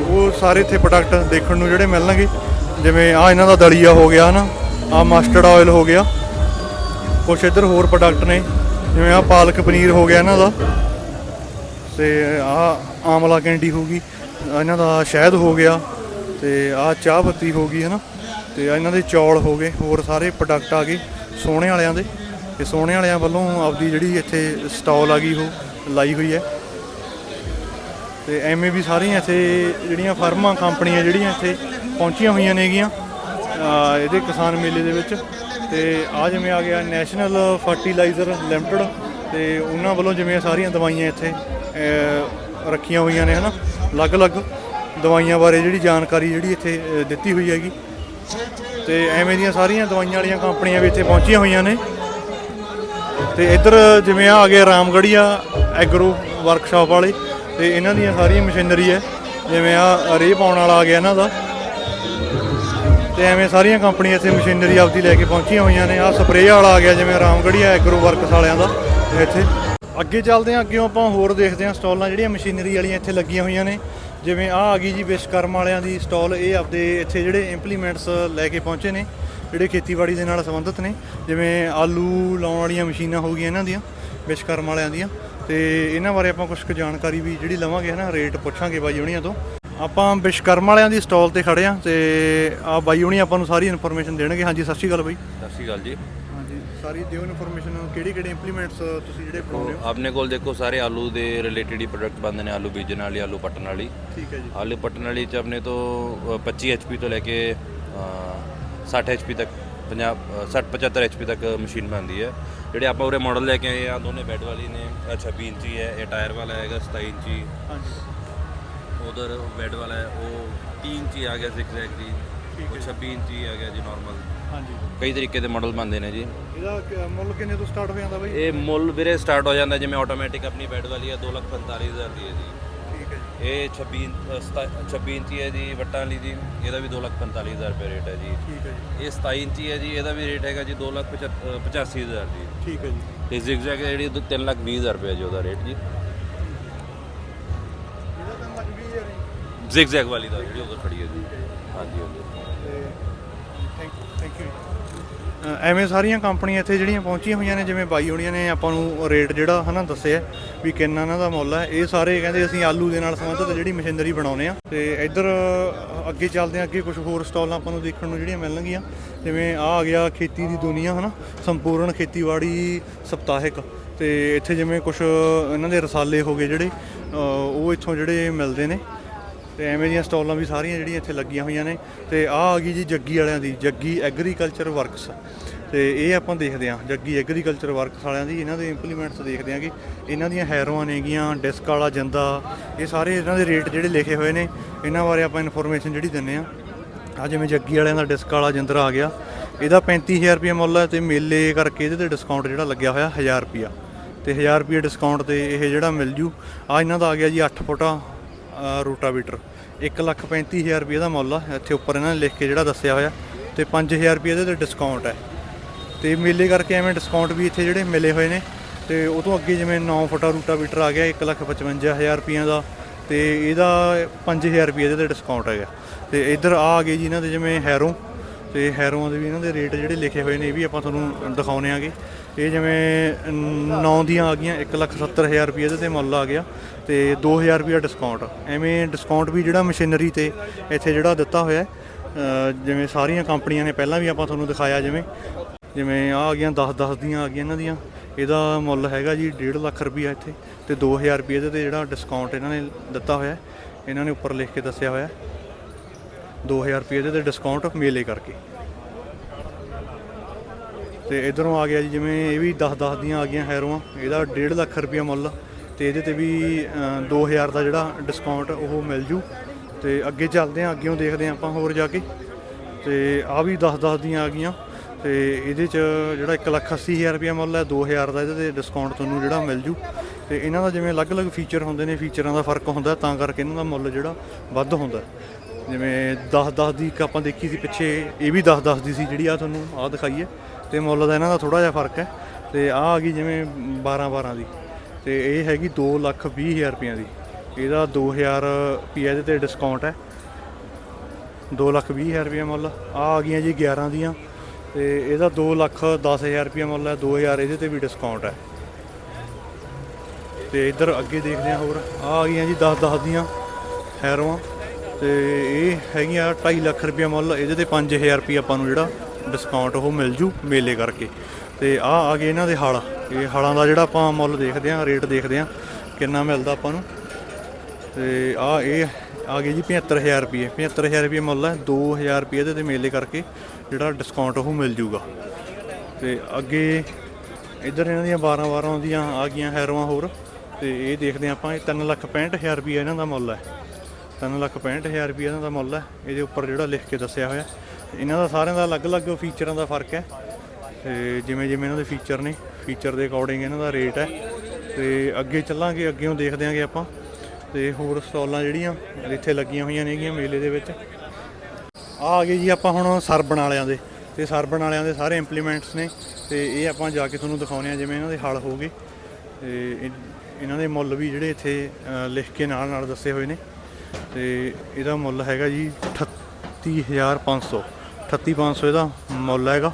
ਉਹ ਸਾਰੇ ਇੱਥੇ ਪ੍ਰੋਡਕਟ ਦੇਖਣ ਨੂੰ ਜਿਹੜੇ ਮਿਲਣਗੇ। ਜਿਵੇਂ ਆ ਇਹਨਾਂ ਦਾ ਦਲੀਆ ਹੋ ਗਿਆ ਹਨਾ ਆ ਮਸਟਰਡ ਆਇਲ ਹੋ ਗਿਆ। ਕੁਛ ਇੱਧਰ ਹੋਰ ਪ੍ਰੋਡਕਟ ਨੇ, ਜਿਵੇਂ ਆ ਪਾਲਕ ਪਨੀਰ ਹੋ ਗਿਆ ਇਹਨਾਂ ਦਾ। ਤੇ ਆ ਆਮਲਾ ਕੈਂਡੀ ਹੋ ਗਈ, ਇਹਨਾਂ ਦਾ ਸ਼ਹਿਦ ਹੋ ਗਿਆ, ਤੇ ਆ ਚਾਹ ਪੱਤੀ ਹੋ ਗਈ ਹਨਾ। ਤੇ ਆਹ ਇਹਨਾਂ ਦੇ ਚੌਲ ਹੋ ਗਏ, ਹੋਰ ਸਾਰੇ ਪ੍ਰੋਡਕਟ ਆ ਗਏ ਸੋਹਣੇ ਵਾਲਿਆਂ ਦੇ। ਤੇ ਸੋਹਣੇ ਵਾਲਿਆਂ ਵੱਲੋਂ ਆਪਦੀ ਜਿਹੜੀ ਇੱਥੇ ਸਟਾਲ ਆ ਗਈ, ਉਹ ਲਾਈ ਹੋਈ ਹੈ। ਤੇ ਐਵੇਂ ਵੀ ਸਾਰੀਆਂ ਇੱਥੇ ਜਿਹੜੀਆਂ ਫਰਮਾਂ ਕੰਪਨੀਆਂ ਜਿਹੜੀਆਂ ਇੱਥੇ ਪਹੁੰਚੀਆਂ ਹੋਈਆਂ ਨੇਗੀਆਂ ਇਹਦੇ ਕਿਸਾਨ ਮੇਲੇ ਦੇ ਵਿੱਚ। ਤੇ ਆ ਜਿਵੇਂ ਆ ਗਿਆ ਨੈਸ਼ਨਲ ਫਰਟੀਲਾਈਜ਼ਰ ਲਿਮਟਿਡ, ਤੇ ਉਹਨਾਂ ਵੱਲੋਂ ਜਿਵੇਂ ਸਾਰੀਆਂ ਦਵਾਈਆਂ ਇੱਥੇ ਰੱਖੀਆਂ ਹੋਈਆਂ ਨੇ, ਹਨਾ? ਅਲੱਗ-ਅਲੱਗ ਦਵਾਈਆਂ ਬਾਰੇ ਜਿਹੜੀ ਜਾਣਕਾਰੀ ਜਿਹੜੀ ਇੱਥੇ ਦਿੱਤੀ ਹੋਈ ਹੈਗੀ। ਤੇ ਐਵੇਂ ਦੀਆਂ ਸਾਰੀਆਂ ਦਵਾਈਆਂ ਵਾਲੀਆਂ ਕੰਪਨੀਆਂ ਵੀ ਇੱਥੇ ਪਹੁੰਚੀਆਂ ਹੋਈਆਂ ਨੇ। ਤੇ ਇੱਧਰ ਜਿਵੇਂ ਆ ਆ ਗਏ ਰਾਮਗੜੀਆ ਐਗਰੋ ਵਰਕਸ਼ਾਪ ਵਾਲੇ। ਤੇ ਇਹਨਾਂ ਦੀਆਂ ਸਾਰੀਆਂ ਮਸ਼ੀਨਰੀ ਹੈ, ਜਿਵੇਂ ਆ ਰੇ ਪਾਉਣ ਵਾਲਾ ਆ ਗਿਆ ਇਹਨਾਂ ਦਾ। ਤੇ ਐਵੇਂ ਸਾਰੀਆਂ ਕੰਪਨੀਆਂ ਇੱਥੇ ਮਸ਼ੀਨਰੀ ਆਪਦੀ ਲੈ ਕੇ ਪਹੁੰਚੀਆਂ ਹੋਈਆਂ ਨੇ। ਆ ਸਪਰੇਅ ਵਾਲਾ ਆ ਗਿਆ, ਜਿਵੇਂ ਰਾਮਗੜੀਆ ਐਗਰੋ ਵਰਕਸ ਵਾਲਿਆਂ ਦਾ ਇੱਥੇ। ਅੱਗੇ ਚੱਲਦੇ ਹਾਂ ਅੱਗੇ ਆਪਾਂ ਹੋਰ ਦੇਖਦੇ ਹਾਂ ਸਟਾਲਾਂ, ਜਿਹੜੀਆਂ ਮਸ਼ੀਨਰੀ ਵਾਲੀਆਂ ਇੱਥੇ ਲੱਗੀਆਂ ਹੋਈਆਂ ਨੇ। ਜਿਵੇਂ ਆ ਆ ਗਈ ਜੀ ਵਿਸ਼ਕਰਮ ਵਾਲਿਆਂ ਦੀ ਸਟਾਲ। ਇਹ ਆਪਦੇ ਇੱਥੇ ਜਿਹੜੇ ਇੰਪਲੀਮੈਂਟਸ ਲੈ ਕੇ ਪਹੁੰਚੇ ਨੇ, ਜਿਹੜੇ ਖੇਤੀਬਾੜੀ ਦੇ ਨਾਲ ਸੰਬੰਧਿਤ ਨੇ। ਜਿਵੇਂ ਆਲੂ ਲਾਉਣ ਵਾਲੀਆਂ ਮਸ਼ੀਨਾਂ ਹੋ ਗਈਆਂ ਇਹਨਾਂ ਦੀਆਂ ਵਿਸ਼ਕਰਮ ਵਾਲਿਆਂ ਦੀਆਂ। ਤੇ ਇਹਨਾਂ ਬਾਰੇ ਆਪਾਂ ਕੁਝ ਕੁ ਜਾਣਕਾਰੀ ਵੀ ਜਿਹੜੀ ਲਵਾਂਗੇ ਹਨਾ ਰੇਟ ਪੁੱਛਾਂਗੇ ਬਾਈ ਹੁਣੀਆਂ ਤੋਂ। ਆਪਾਂ ਵਿਸ਼ਕਰਮ ਵਾਲਿਆਂ ਦੀ ਸਟਾਲ ਤੇ ਖੜੇ ਆ ਤੇ ਆ ਬਾਈ ਹੁਣੀ ਆਪਾਂ ਨੂੰ ਸਾਰੀ ਇਨਫੋਰਮੇਸ਼ਨ ਦੇਣਗੇ। ਹਾਂਜੀ ਸਤਿ ਸ਼੍ਰੀ ਅਕਾਲ ਬਾਈ। ਸਤਿ ਸ਼੍ਰੀ ਅਕਾਲ ਜੀ। ਹਾਂਜੀ ਸਾਰੀ ਦਿਓ ਇਨਫੋਰਮੇਸ਼ਨ ਕਿਹੜੀ ਕਿਹੜੇ ਇੰਪਲੀਮੈਂਟਸ ਤੁਸੀਂ ਜਿਹੜੇ ਬਣਾਉਂਦੇ ਹੋ? ਆਪਣੇ ਕੋਲ ਦੇਖੋ ਸਾਰੇ ਆਲੂ ਦੇ ਰਿਲੇਟਡ ਹੀ ਪ੍ਰੋਡਕਟ ਬੰਦੇ ਨੇ ਆਲੂ ਬੀਜਣ ਵਾਲੀ ਆਲੂ ਪੱਟਣ ਵਾਲੀ। ਠੀਕ ਹੈ ਜੀ। ਆਲੂ ਪੱਟਣ ਵਾਲੀ ਚ ਆਪਣੇ ਤੋਂ ਅ, 25 ਐਚਪੀ ਤੋਂ ਲੈ ਕੇ ਅ, 60 ਐਚਪੀ ਤੱਕ 50 ਅ, 60 75 ਐਚਪੀ ਤੱਕ ਮਸ਼ੀਨ ਬਣਦੀ ਹੈ। ਜਿਹੜੇ ਆਪਾਂ ਉਰੇ ਮਾਡਲ ਲੈ ਕੇ ਆਏ ਆ ਦੋਨੇ ਬੈੱਡ ਵਾਲੀ ਨੇ ਇਹ 26 ਇੰਚੀ ਹੈ ਇਹ ਟਾਇਰ ਵਾਲਾ ਹੈਗਾ 27 ਇੰਚੀ। ਹਾਂਜੀ। ਉਧਰ ਬੈੱਡ ਵਾਲਾ ਹੈ ਉਹ 3 ਇੰਚੀ ਆ ਗਿਆ zigzag ਜੀ ਉਹ 26 ਇੰਚੀ ਆ ਗਿਆ ਜੀ ਨਾਰਮਲ ਹਾਂਜੀ। ਕਈ ਤਰੀਕੇ ਦੇ ਮਾਡਲ ਬਣਦੇ ਨੇ ਜੀ। ਇਹਦਾ ਮੁੱਲ ਕਿੰਨੇ ਤੋਂ ਸਟਾਰਟ ਹੋ ਜਾਂਦਾ ਬਾਈ? ਇਹ ਮੁੱਲ ਵੀਰੇ ਸਟਾਰਟ ਹੋ ਜਾਂਦਾ ਜਿਵੇਂ ਆਟੋਮੈਟਿਕ ਆਪਣੀ ਬੈੱਡ ਵਾਲੀ ਹੈ 245000 ਦੀ ਹੈ ਜੀ। ਠੀਕ ਹੈ ਇਹ 26 ਇੰਚ- ਅ, ਸਤਾ- 26 ਇੰਚੀ ਹੈ ਜੀ ਵੱਟਾਂ ਵਾਲੀ ਦੀ ਇਹਦਾ ਵੀ 245000 ਰੁਪਏ ਰੇਟ ਹੈ ਜੀ। ਠੀਕ ਹੈ ਜੀ। ਇਹ 27 ਇੰਚੀ ਹੈ ਜੀ ਇਹਦਾ ਵੀ ਰੇਟ ਹੈਗਾ ਜੀ 285000 ਜੀ ਠੀਕ ਹੈ ਜੀ। ਤੇ zigzag ਜਿਹੜੀ 320000 ਰੁਪਏ ਹੈ ਜੀ ਉਹਦਾ ਰੇਟ ਜੀ। ਇਹਦਾ ਤਾਂ ਲੱਗ ਗਈ ਯਾਰ zigzag ਵਾਲੀ ਦਾ ਜਿਹੜੀ ਉਧਰ ਖੜੀ ਹੈ ਜੀ। ਹਾਂਜੀ ਹਾਂਜੀ। ਥੈਂਕ ਥੈਂਕ ਯੂ ਐਵੇਂ ਸਾਰੀਆਂ ਕੰਪਨੀਆਂ ਇੱਥੇ ਜਿਹੜੀਆਂ ਪਹੁੰਚੀਆਂ ਹੋਈਆਂ ਨੇ, ਜਿਵੇਂ ਬਾਈ ਹੋਣੀਆਂ ਨੇ, ਆਪਾਂ ਨੂੰ ਰੇਟ ਜਿਹੜਾ ਹਨਾ ਦੱਸਿਆ ਵੀ ਕਿੰਨਾ ਇਹਨਾਂ ਦਾ ਮੁੱਲ ਹੈ। ਇਹ ਸਾਰੇ ਕਹਿੰਦੇ ਅਸੀਂ ਆਲੂ ਦੇ ਨਾਲ ਸੰਬੰਧਿਤ ਜਿਹੜੀ ਮਸ਼ੀਨਰੀ ਬਣਾਉਨੇ ਆ ਤੇ ਇੱਧਰ ਅੱਗੇ ਚੱਲਦੇ ਆ ਅੱਗੇ ਕੁਝ ਹੋਰ ਸਟਾਲਾਂ ਆਪਾਂ ਨੂੰ ਦੇਖਣ ਨੂੰ ਜਿਹੜੀਆਂ ਮਿਲਣਗੀਆਂ। ਜਿਵੇਂ ਆ ਆ ਗਿਆ ਖੇਤੀ ਦੀ ਦੁਨੀਆ ਹਨਾ, ਸੰਪੂਰਨ ਖੇਤੀਬਾੜੀ ਸਪਤਾਹਿਕ। ਤੇ ਇੱਥੇ ਜਿਵੇਂ ਕੁਝ ਇਹਨਾਂ ਦੇ ਰਸਾਲੇ ਹੋ ਗਏ ਜਿਹੜੇ ਉਹ ਇੱਥੋਂ ਜਿਹੜੇ ਮਿਲਦੇ ਨੇ। ਤੇ ਐਵੇਂ ਦੀਆਂ ਸਟਾਲਾਂ ਵੀ ਸਾਰੀਆਂ ਜਿਹੜੀਆਂ ਇੱਥੇ ਲੱਗੀਆਂ ਹੋਈਆਂ ਨੇ ਤੇ ਆਹ ਆ ਗਈ ਜੀ ਜੱਗੀ ਵਾਲਿਆਂ ਦੀ, ਜੱਗੀ ਐਗਰੀਕਲਚਰ ਵਰਕਸ ਤੇ ਇਹ ਆਪਾਂ ਦੇਖਦੇ ਹਾਂ, ਜੱਗੀ ਐਗਰੀਕਲਚਰ ਵਰਕਸ ਵਾਲਿਆਂ ਦੀ, ਇਹਨਾਂ ਦੇ ਇੰਪਲੀਮੈਂਟਸ ਦੇਖਦੇ ਹਾਂ ਕਿ ਇਹਨਾਂ ਦੀਆਂ ਹੈਰੋਆਂ ਨੇਗੀਆਂ, ਡਿਸਕ ਵਾਲਾ ਜੰਦਾ, ਇਹ ਸਾਰੇ ਇਹਨਾਂ ਦੇ ਰੇਟ ਜਿਹੜੇ ਲਿਖੇ ਹੋਏ ਨੇ, ਇਹਨਾਂ ਬਾਰੇ ਆਪਾਂ ਇਨਫੋਰਮੇਸ਼ਨ ਜਿਹੜੀ ਦਿੰਨੇ ਆ ਆ ਜਿਵੇਂ ਜੱਗੀ ਵਾਲਿਆਂ ਦਾ ਡਿਸਕ ਵਾਲਾ ਜੰਦਰ ਆ ਗਿਆ, ਇਹਦਾ 35000 ਰੁਪਏ ਮੁੱਲ ਹੈ ਤੇ ਮੇਲੇ ਕਰਕੇ ਇਹਦੇ ਤੇ ਡਿਸਕਾਊਂਟ ਜਿਹੜਾ ਲੱਗਿਆ ਹੋਇਆ 1000 ਰੁਪਿਆ ਤੇ 1000 ਰੁਪਏ ਡਿਸਕਾਊਂਟ ਤੇ ਇਹ ਜਿਹੜਾ ਮਿਲ ਜੂ ਆ ਇਹਨਾਂ ਦਾ ਆ ਗਿਆ ਜੀ 8 ਫੁੱਟਾ ਰੋਟਾਵੀਟਰ। 135000 ਰੁਪਏ ਦਾ ਮੁੱਲ ਆ। ਇੱਥੇ ਉੱਪਰ ਇਹਨਾਂ ਨੇ ਲਿਖ ਕੇ ਜਿਹੜਾ ਦੱਸਿਆ ਹੋਇਆ ਤੇ 5000 ਰੁਪਏ ਇਹਦੇ ਤੇ ਡਿਸਕਾਊਂਟ ਹੈ ਤੇ ਮੇਲੇ ਕਰਕੇ ਐਵੇਂ ਡਿਸਕਾਊਂਟ ਵੀ ਇੱਥੇ ਜਿਹੜੇ ਮਿਲੇ ਹੋਏ ਨੇ। ਤੇ ਉਹ ਤੋਂ ਅੱਗੇ ਜਿਵੇਂ 9 ਫੁੱਟਾ ਰੂਟਾਵੀਟਰ ਆ ਗਿਆ 155000 ਰੁਪਈਆਂ ਦਾ ਤੇ ਇਹਦਾ 5000 ਰੁਪਏ ਇਹਦੇ ਤੇ ਡਿਸਕਾਊਂਟ ਹੈਗਾ। ਤੇ ਇੱਧਰ ਆ ਆ ਗਏ ਜੀ ਇਹਨਾਂ ਦੇ ਜਿਵੇਂ ਹੈਰੋ ਤੇ ਹੈਰੋਆਂ ਦੇ ਵੀ ਇਹਨਾਂ ਦੇ ਰੇਟ ਜਿਹੜੇ ਲਿਖੇ ਹੋਏ ਨੇ ਇਹ ਵੀ ਆਪਾਂ ਤੁਹਾਨੂੰ ਦਿਖਾਉਣੇ ਆਗੇ। ਇਹ ਜਿਵੇਂ 9 ਦੀਆਂ ਆ ਗਈਆਂ 170000 ਰੁਪਏ ਇਹਦੇ ਤੇ ਮੁੱਲ ਆ ਗਿਆ ਤੇ 2000 ਰੁਪਏ ਡਿਸਕਾਊਂਟ ਐਵੇਂ ਡਿਸਕਾਊਂਟ ਵੀ ਜਿਹੜਾ ਮਸ਼ੀਨਰੀ ਤੇ ਇੱਥੇ ਜਿਹੜਾ ਦਿੱਤਾ ਹੋਇਆ ਜਿਵੇਂ ਸਾਰੀਆਂ ਕੰਪਨੀਆਂ ਨੇ, ਪਹਿਲਾਂ ਵੀ ਆਪਾਂ ਤੁਹਾਨੂੰ ਦਿਖਾਇਆ ਜਿਵੇਂ ਜਿਵੇਂ ਆ ਆ ਗਈਆਂ 10 10 ਦੀਆਂ ਆ ਗਈਆਂ ਇਹਨਾਂ ਦੀਆਂ, ਇਹਦਾ ਮੁੱਲ ਹੈਗਾ ਜੀ 1.5 ਲੱਖ ਰੁਪਈਆ ਇੱਥੇ ਤੇ 2000 ਰੁਪਏ ਇਹਦੇ ਤੇ ਜਿਹੜਾ ਡਿਸਕਾਊਂਟ ਇਹਨਾਂ ਨੇ ਦਿੱਤਾ ਹੋਇਆ ਇਹਨਾਂ ਨੇ ਉੱਪਰ ਲਿਖ ਕੇ ਦੱਸਿਆ ਹੋਇਆ 2000 ਰੁਪਏ ਇਹਦੇ ਤੇ ਡਿਸਕਾਊਂਟ ਮੇਲੇ ਕਰਕੇ। ਤੇ ਇਧਰੋਂ ਆ ਗਿਆ ਜੀ ਜਿਵੇਂ ਇਹ ਵੀ 10 10 ਦੀਆਂ ਆ ਗਈਆਂ ਹੈਰੋਆਂ ਇਹਦਾ 1.5 ਲੱਖ ਰੁਪਏ ਮੁੱਲ ਤੇ ਇਹਦੇ ਤੇ ਵੀ ਅ, 2000 ਦਾ ਜਿਹੜਾ ਡਿਸਕਾਊਂਟ ਉਹ ਮਿਲ ਜੂ। ਤੇ ਅੱਗੇ ਚੱਲਦੇ ਹਾਂ ਅੱਗੇੋਂ ਦੇਖਦੇ ਹਾਂ ਆਪਾਂ ਹੋਰ ਜਾ ਕੇ। ਤੇ ਆ ਵੀ 10 10 ਦੀਆਂ ਆ ਗਈਆਂ ਤੇ ਇਹਦੇ ਚ ਜਿਹੜਾ 180000 ਰੁਪਏ ਮੁੱਲ ਹੈ 2000 ਦਾ ਇਹਦੇ ਤੇ ਡਿਸਕਾਊਂਟ ਤੁਹਾਨੂੰ ਜਿਹੜਾ ਮਿਲ ਜੂ। ਤੇ ਇਹਨਾਂ ਦਾ ਜਿਵੇਂ ਅਲੱਗ-ਅਲੱਗ ਫੀਚਰ ਹੁੰਦੇ ਨੇ ਫੀਚਰਾਂ ਦਾ ਫ਼ਰਕ ਹੁੰਦਾ ਤਾਂ ਕਰਕੇ ਇਹਨਾਂ ਦਾ ਮੁੱਲ ਜਿਹੜਾ ਵੱਧ ਹੁੰਦਾ। ਜਿਵੇਂ 10-10 ਦੀ ਇੱਕ ਆਪਾਂ ਦੇਖੀ ਸੀ ਪਿੱਛੇ, ਇਹ ਵੀ 10-10 ਦੀ ਸੀ ਜਿਹੜੀ ਆ ਤੁਹਾਨੂੰ ਆ ਦਿਖਾਈ ਹੈ ਤੇ ਮੁੱਲ ਦਾ ਇਹਨਾਂ ਦਾ ਥੋੜਾ ਜਿਹਾ ਫ਼ਰਕ ਹੈ। ਤੇ ਆ ਆ ਗਈ ਜਿਵੇਂ 12-12 ਦੀ। ਤੇ ਇਹ ਹੈਗੀ 2 ਲੱਖ 20 ਹਜ਼ਾਰ ਰੁਪਈਆਂ ਦੀ। ਇਹਦਾ 2000 ਰੁਪਈਆ ਇਹਦੇ ਤੇ ਡਿਸਕਾਊਂਟ ਹੈ। 2 ਲੱਖ 20 ਹਜ਼ਾਰ ਰੁਪਈਆ ਮੁੱਲ। ਆ ਆ ਗਈਆਂ ਜੀ 11 ਦੀਆਂ। ਤੇ ਇਹਦਾ 2 ਲੱਖ 10 ਹਜ਼ਾਰ ਰੁਪਈਆ ਮੁੱਲ ਹੈ। 2000 ਇਹਦੇ ਤੇ ਵੀ ਡਿਸਕਾਊਂਟ ਹੈ। ਤੇ ਇੱਧਰ ਅੱਗੇ ਦੇਖਦੇ ਹਾਂ ਹੋਰ। ਆ ਆ ਗਈਆਂ ਜੀ 10 10 ਦੀਆਂ ਹੈਰੋਆਂ। ਤੇ ਇਹ ਹੈਗੀਆਂ 2.5 ਲੱਖ ਰੁਪਈਆ ਮੁੱਲ, ਇਹਦੇ ਤੇ 5000 ਰੁਪਈਆ ਆਪਾਂ ਨੂੰ ਜਿਹੜਾ ਡਿਸਕਾਊਂਟ ਉਹ ਮਿਲ ਜੂ ਮੇਲੇ ਕਰਕੇ। ਤੇ ਆ ਆ ਗਏ ਇਹਨਾਂ ਦੇ ਹਲ। ਇਹ ਹਲਾਂ ਦਾ ਜਿਹੜਾ ਆਪਾਂ ਮੁੱਲ ਦੇਖਦੇ ਹਾਂ, ਰੇਟ ਦੇਖਦੇ ਹਾਂ, ਕਿੰਨਾ ਮਿਲਦਾ ਆਪਾਂ ਨੂੰ। ਤੇ ਆ ਇਹ ਆ ਗਏ ਜੀ 75000 ਰੁਪਏ 75000 ਰੁਪਏ ਮੁੱਲ ਹੈ 2000 ਰੁਪਏ ਇਹਦੇ ਤੇ ਮੇਲੇ ਕਰਕੇ ਜਿਹੜਾ ਡਿਸਕਾਊਂਟ ਉਹ ਮਿਲ ਜੂਗਾ। ਤੇ ਅੱਗੇ ਇੱਧਰ ਇਹਨਾਂ ਦੀਆਂ 12 12 ਦੀਆਂ ਆ ਗਈਆਂ ਹੈਰੋਆਂ ਹੋਰ। ਤੇ ਇਹ ਦੇਖਦੇ ਹਾਂ ਆਪਾਂ, ਇਹ 365000 ਰੁਪਏ ਇਹਨਾਂ ਦਾ ਮੁੱਲ ਹੈ। ਤਿੰਨ ਲੱਖ 365000 ਰੁਪਏ ਇਹਨਾਂ ਦਾ ਮੁੱਲ ਹੈ। ਇਹਦੇ ਉੱਪਰ ਜਿਹੜਾ ਲਿਖ ਕੇ ਦੱਸਿਆ ਹੋਇਆ। ਇਹਨਾਂ ਦਾ ਸਾਰਿਆਂ ਦਾ ਅਲੱਗ-ਅਲੱਗ ਫੀਚਰਾਂ ਦਾ ਫ਼ਰਕ ਹੈ। ਤੇ ਜਿਵੇਂ ਜਿਵੇਂ ਇਹਨਾਂ ਦੇ ਫੀਚਰ ਨੇ ਫੀਚਰ ਦੇ ਅਕੋਰਡਿੰਗ ਇਹਨਾਂ ਦਾ ਰੇਟ ਹੈ। ਤੇ ਅੱਗੇ ਚੱਲਾਂਗੇ ਅੱਗੇੋਂ ਦੇਖਦੇ ਆਂਗੇ ਆਪਾਂ। ਤੇ ਹੋਰ ਸਟਾਲਾਂ ਜਿਹੜੀਆਂ ਇੱਥੇ ਲੱਗੀਆਂ ਹੋਈਆਂ ਨੇਗੀਆਂ ਮੇਲੇ ਦੇ ਵਿੱਚ। ਆ ਗਏ ਜੀ ਆਪਾਂ ਹੁਣ ਸਰਬਣ ਵਾਲਿਆਂ ਦੇ। ਤੇ ਸਰਬਣ ਵਾਲਿਆਂ ਦੇ ਸਾਰੇ ਇੰਪਲੀਮੈਂਟਸ ਨੇ। ਤੇ ਇਹ ਆਪਾਂ ਜਾ ਕੇ ਤੁਹਾਨੂੰ ਦਿਖਾਉਂਦੇ ਆ ਜਿਵੇਂ ਇਹਨਾਂ ਦੇ ਹਲ ਹੋ ਗਏ। ਤੇ ਇਹ- ਇਹਨਾਂ ਦੇ ਮੁੱਲ ਵੀ ਜਿਹੜੇ ਇੱਥੇ ਲਿਖ ਕੇ ਨਾਲ ਨਾਲ ਦੱਸੇ ਹੋਏ ਨੇ। ਤੇ ਇਹਦਾ ਮੁੱਲ ਹੈਗਾ ਜੀ 38500 38500 ਇਹਦਾ ਮੁੱਲ ਹੈਗਾ।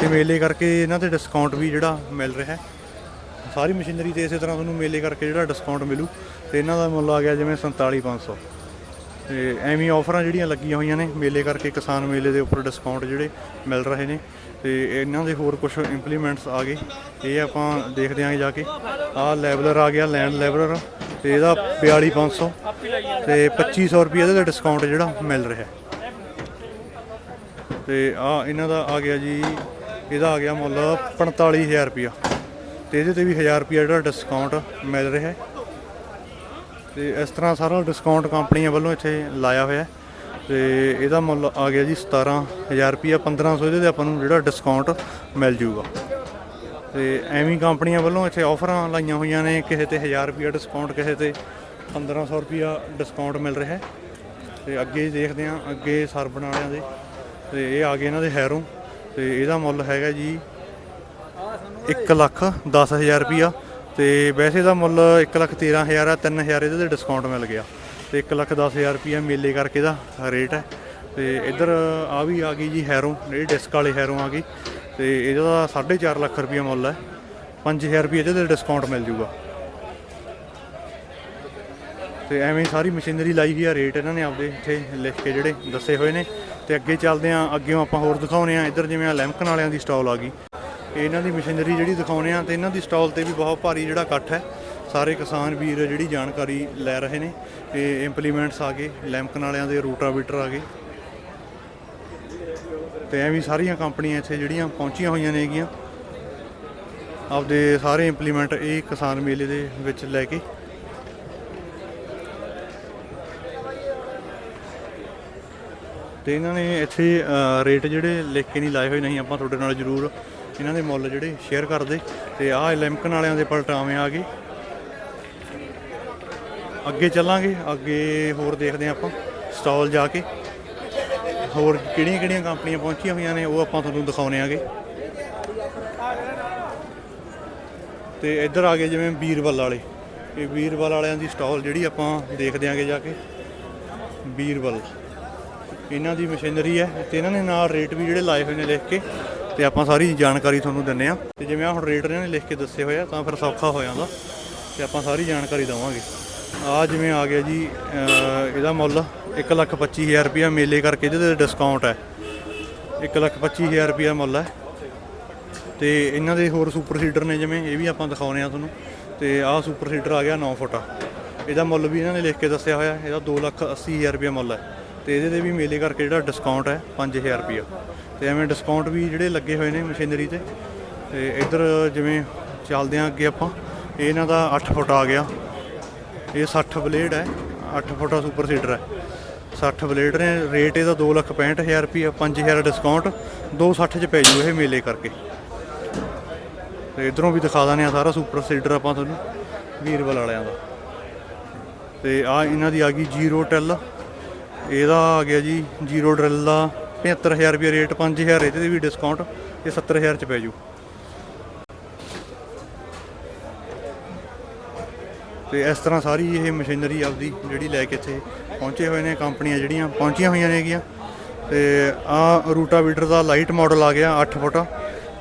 ਤੇ ਮੇਲੇ ਕਰਕੇ ਇਹਨਾਂ ਤੇ ਡਿਸਕਾਊਂਟ ਵੀ ਜਿਹੜਾ ਮਿਲ ਰਿਹਾ ਸਾਰੀ ਮਸ਼ੀਨਰੀ ਤੇ ਇਸੇ ਤਰ੍ਹਾਂ ਤੁਹਾਨੂੰ ਮੇਲੇ ਕਰਕੇ ਜਿਹੜਾ ਡਿਸਕਾਊਂਟ ਮਿਲੂ। ਤੇ ਇਹਨਾਂ ਦਾ ਮੁੱਲ ਆ ਗਿਆ ਜਿਵੇਂ 47500 ਤੇ ਐਵੇਂ ਆਫਰਾਂ ਜਿਹੜੀਆਂ ਲੱਗੀਆਂ ਹੋਈਆਂ ਨੇ, ਮੇਲੇ ਕਰਕੇ ਕਿਸਾਨ ਮੇਲੇ ਦੇ ਉੱਪਰ ਡਿਸਕਾਊਂਟ ਜਿਹੜੇ ਮਿਲ ਰਹੇ ਨੇ। ਤੇ ਇਹਨਾਂ ਦੇ ਹੋਰ ਕੁਝ ਇੰਪਲੀਮੈਂਟਸ ਆ ਗਏ। ਇਹ ਆਪਾਂ ਦੇਖਦੇ ਆਂਗੇ ਜਾ ਕੇ। ਆਹ ਲੈਵਲਰ ਆ ਗਿਆ ਲੈਂਡ ਲੈਵਲਰ ਤੇ ਇਹਦਾ 42500 ਤੇ 2500 ਰੁਪਏ ਇਹਦੇ ਤੇ ਡਿਸਕਾਊਂਟ ਜਿਹੜਾ ਮਿਲ ਰਿਹਾ। ਹੈ ਤੇ ਆ ਇਹਨਾਂ ਦਾ ਆ ਗਿਆ ਜੀ, ਇਹਦਾ ਆ ਗਿਆ ਮੁੱਲ 45000 ਰੁਪਿਆ ਤੇ ਇਹਦੇ ਤੇ ਵੀ 1000 ਰੁਪਿਆ ਜਿਹੜਾ ਡਿਸਕਾਊਂਟ ਮਿਲ ਰਿਹਾ। ਹੈ ਤੇ ਇਸ ਤਰ੍ਹਾਂ ਸਾਰਾ ਡਿਸਕਾਊਂਟ ਕੰਪਨੀਆਂ ਵੱਲੋਂ ਇੱਥੇ ਲਾਇਆ ਹੋਇਆ। ਹੈ ਤੇ ਇਹਦਾ ਮੁੱਲ ਆ ਗਿਆ ਜੀ 17000 ਰੁਪਿਆ 1500 ਇਹਦੇ ਤੇ ਆਪਾਂ ਨੂੰ ਜਿਹੜਾ ਡਿਸਕਾਊਂਟ ਮਿਲ ਜੂਗਾ ਤੇ ਐਵੇਂ ਕੰਪਨੀਆਂ ਵੱਲੋਂ ਇੱਥੇ ਆਫਰਾਂ ਲਾਈਆਂ ਹੋਈਆਂ ਨੇ, ਕਿਸੇ ਤੇ 1000 ਰੁਪਿਆ ਡਿਸਕਾਊਂਟ ਕਿਸੇ ਤੇ 1500 ਰੁਪਿਆ ਡਿਸਕਾਊਂਟ ਮਿਲ ਰਿਹਾ ਹੈ। ਤੇ ਅੱਗੇ ਦੇਖਦੇ ਹਾਂ, ਅੱਗੇ ਸਰਬਣ ਵਾਲਿਆਂ ਦੇ। ਤੇ ਇਹ ਆ ਗਏ ਇਹਨਾਂ ਦੇ ਹੈਰੋਂ ਤੇ ਇਹਦਾ ਮੁੱਲ ਹੈਗਾ ਜੀ 1 ਲੱਖ 10000 ਰੁਪਿਆ ਤੇ ਵੈਸੇ ਦਾ ਮੁੱਲ 1 ਲੱਖ 13000 ਆ 3000 ਇਹਦੇ ਤੇ ਡਿਸਕਾਊਂਟ ਮਿਲ ਗਿਆ। ਤੇ 1 ਲੱਖ 10000 ਰੁਪਿਆ ਮੇਲੇ ਕਰਕੇ ਦਾ ਰੇਟ ਹੈ। ਤੇ ਇੱਧਰ ਆ ਵੀ ਆ ਗਈ ਜੀ ਹੈਰੋਂ ਜਿਹੜੀ ਡਿਸਕ ਵਾਲੇ ਹੈਰੋਂ ਆ ਗਈ। ਤੇ ਇਹਦਾ 4.5 ਲੱਖ ਰੁਪਿਆ ਮੁੱਲ ਹੈ। 5000 ਰੁਪਏ ਇਹਦੇ ਤੇ ਡਿਸਕਾਊਂਟ ਮਿਲ ਜੂਗਾ। ਤੇ ਐਵੇਂ ਸਾਰੀ ਮਸ਼ੀਨਰੀ ਲਾਈ ਹੋਈ ਆ, ਰੇਟ ਇਹਨਾਂ ਨੇ ਆਪਦੇ ਇੱਥੇ ਲਿਖ ਕੇ ਜਿਹੜੇ ਦੱਸੇ ਹੋਏ ਨੇ। ਤੇ ਅੱਗੇ ਚੱਲਦੇ ਆ ਅੱਗੇੋਂ ਆਪਾਂ ਹੋਰ ਦਿਖਾਉਨੇ ਆ ਇੱਧਰ ਜਿਵੇਂ ਆ ਲੈਂਪਕਨ ਵਾਲਿਆਂ ਦੀ ਸਟਾਲ ਆ ਗਈ। ਇਹਨਾਂ ਦੀ ਮਸ਼ੀਨਰੀ ਜਿਹੜੀ ਦਿਖਾਉਨੇ ਆ ਤੇ ਇਹਨਾਂ ਦੀ ਸਟਾਲ ਤੇ ਵੀ ਬਹੁਤ ਭਾਰੀ ਜਿਹੜਾ ਇਕੱਠ ਹੈ। ਸਾਰੇ ਕਿਸਾਨ ਵੀਰ ਜਿਹੜੀ ਜਾਣਕਾਰੀ ਲੈ ਰਹੇ ਨੇ, ਤੇ ਇੰਪਲੀਮੈਂਟਸ ਆ ਗਏ, ਲੈਂਪਕਨ ਵਾਲਿਆਂ ਦੇ ਰੂਟਾਵੀਟਰ ਆ ਗਏ। ਤੇ ਐਵੇਂ ਸਾਰੀਆਂ ਕੰਪਨੀਆਂ ਇੱਥੇ ਜਿਹੜੀਆਂ ਪਹੁੰਚੀਆਂ ਹੋਈਆਂ ਨੇਗੀਆਂ। ਆਪਦੇ ਸਾਰੇ ਇੰਪਲੀਮੈਂਟ ਇਹ ਕਿਸਾਨ ਮੇਲੇ ਦੇ ਵਿੱਚ ਲੈ ਕੇ ਤੇ ਇਹਨਾਂ ਨੇ ਇੱਥੇ ਰੇਟ ਜਿਹੜੇ ਲਿਖ ਕੇ ਨਹੀਂ ਲਾਏ ਹੋਏ, ਨਹੀਂ ਆਪਾਂ ਤੁਹਾਡੇ ਨਾਲ ਜ਼ਰੂਰ ਇਹਨਾਂ ਦੇ ਮੁੱਲ ਜਿਹੜੇ ਸ਼ੇਅਰ ਕਰਦੇ। ਤੇ ਆਹ ਲੈਂਪਕਨ ਵਾਲਿਆਂ ਦੇ ਪਲਟਾਵੇਂ ਆ ਗਏ। ਅੱਗੇ ਚੱਲਾਂਗੇ, ਅੱਗੇ ਹੋਰ ਦੇਖਦੇ ਹਾਂ ਆਪਾਂ ਸਟਾਲ ਜਾ ਕੇ। ਹੋਰ ਕਿਹੜੀਆਂ ਕਿਹੜੀਆਂ ਕੰਪਨੀਆਂ ਪਹੁੰਚੀਆਂ ਹੋਈਆਂ ਨੇ, ਉਹ ਆਪਾਂ ਤੁਹਾਨੂੰ ਦਿਖਾਉਣੇ ਆਗੇ। ਤੇ ਇੱਧਰ ਆ ਗਏ ਜਿਵੇਂ ਵੀਰਵਲ ਵਾਲੇ। ਇਹ ਵੀਰਵਲ ਵਾਲਿਆਂ ਦੀ ਸਟਾਲ ਜਿਹੜੀ ਆਪਾਂ ਦੇਖਦੇ ਆਂਗੇ ਜਾ ਕੇ। ਵੀਰਵਲ ਇਹਨਾਂ ਦੀ ਮਸ਼ੀਨਰੀ ਹੈ ਤੇ ਇਹਨਾਂ ਨੇ ਨਾਲ ਰੇਟ ਵੀ ਜਿਹੜੇ ਲਾਏ ਹੋਏ ਨੇ ਲਿਖ ਕੇ ਤੇ ਆਪਾਂ ਸਾਰੀ ਜਾਣਕਾਰੀ ਤੁਹਾਨੂੰ ਦਿੰਨੇ ਆ ਤੇ ਜਿਵੇਂ ਆਹ ਹੁਣ ਰੇਟ ਇਹਨਾਂ ਨੇ ਲਿਖ ਕੇ ਦੱਸੇ ਹੋਏ ਆ, ਤਾਂ ਫਿਰ ਸੌਖਾ ਹੋ ਜਾਂਦਾ। ਤੇ ਆਪਾਂ ਸਾਰੀ ਜਾਣਕਾਰੀ ਦਵਾਂਗੇ। ਆ ਜਿਵੇਂ ਆ ਗਿਆ ਜੀ ਇਹਦਾ ਮੁੱਲ 125000 ਰੁਪਇਆ ਮੇਲੇ ਕਰਕੇ ਇਹਦੇ ਤੇ ਡਿਸਕਾਊਂਟ ਹੈ। 125000 ਰੁਪਇਆ ਮੁੱਲ ਹੈ। ਤੇ ਇਹਨਾਂ ਦੇ ਹੋਰ ਸੁਪਰ ਸੀਡਰ ਨੇ ਜਿਵੇਂ, ਇਹ ਵੀ ਆਪਾਂ ਦਿਖਾਉਨੇ ਆ ਤੁਹਾਨੂੰ। ਤੇ ਆਹ ਸੁਪਰ ਸੀਡਰ ਆ ਗਿਆ 9 ਫੁੱਟ। ਇਹਦਾ ਮੁੱਲ ਵੀ ਇਹਨਾਂ ਨੇ ਲਿਖ ਕੇ ਦੱਸਿਆ ਹੋਇਆ, ਇਹਦਾ 280000 ਰੁਪਇਆ ਮੁੱਲ ਹੈ। ਤੇ ਇਹਦੇ ਤੇ ਵੀ ਮੇਲੇ ਕਰਕੇ ਜਿਹੜਾ ਡਿਸਕਾਊਂਟ ਹੈ 5000 ਰੁਪਇਆ। ਤੇ ਐਵੇਂ ਡਿਸਕਾਊਂਟ ਵੀ ਜਿਹੜੇ ਲੱਗੇ ਹੋਏ ਨੇ ਮਸ਼ੀਨਰੀ ਤੇ ਤੇ ਇੱਧਰ ਜਿਵੇਂ ਚੱਲਦੇ ਆ ਅੱਗੇ ਆਪਾਂ ਇਹਨਾਂ ਦਾ 8 ਫੁੱਟ ਆ ਗਿਆ। ਇਹ 60 ਬਲੇਡ ਹੈ 8 ਫੁੱਟ ਦਾ ਸੁਪਰ ਸੀਡਰ ਹੈ। 60 ਬਲੇਡ ਨੇ ਰੇਟ ਇਹਦਾ 265000 ਰੁਪਇਆ 5000 ਡਿਸਕਾਊਂਟ 260 ਚ ਪੈ ਜੂ ਇਹ ਮੇਲੇ ਕਰਕੇ। ਤੇ ਇਧਰੋਂ ਵੀ ਦਿਖਾ ਦਾਨੇ ਆ ਸਾਰਾ ਸੁਪਰ ਸੀਡਰ ਆਪਾਂ ਤੁਹਾਨੂੰ, ਵੀਰਵਲ ਵਾਲਿਆਂ ਦਾ। ਤੇ ਆ ਇਹਨਾਂ ਦੀ ਆ ਗਈ ਜ਼ੀਰੋ ਟੈਲ ਇਹਦਾ ਆ ਗਿਆ ਜੀ ਜ਼ੀਰੋ ਡਰਿਲ ਦਾ 75000 ਰੁਪਏ ਰੇਟ 5000 ਇਹਦੇ ਤੇ ਵੀ ਡਿਸਕਾਊਂਟ ਇਹ 70000 ਚ ਪੈ ਜੂ। ਤੇ ਇਸ ਤਰ੍ਹਾਂ ਸਾਰੀ ਇਹ ਮਸ਼ੀਨਰੀ ਆਪਦੀ ਜਿਹੜੀ ਲੈ ਕੇ ਇੱਥੇ ਪਹੁੰਚੇ ਹੋਏ ਨੇ, ਕੰਪਨੀਆਂ ਜਿਹੜੀਆਂ ਪਹੁੰਚੀਆਂ ਹੋਈਆਂ ਨੇਗੀਆਂ ਤੇ ਆ ਰੂਟਾਵੀਟਰ ਦਾ ਲਾਈਟ ਮਾਡਲ ਆ ਗਿਆ 8 ਫੁੱਟ।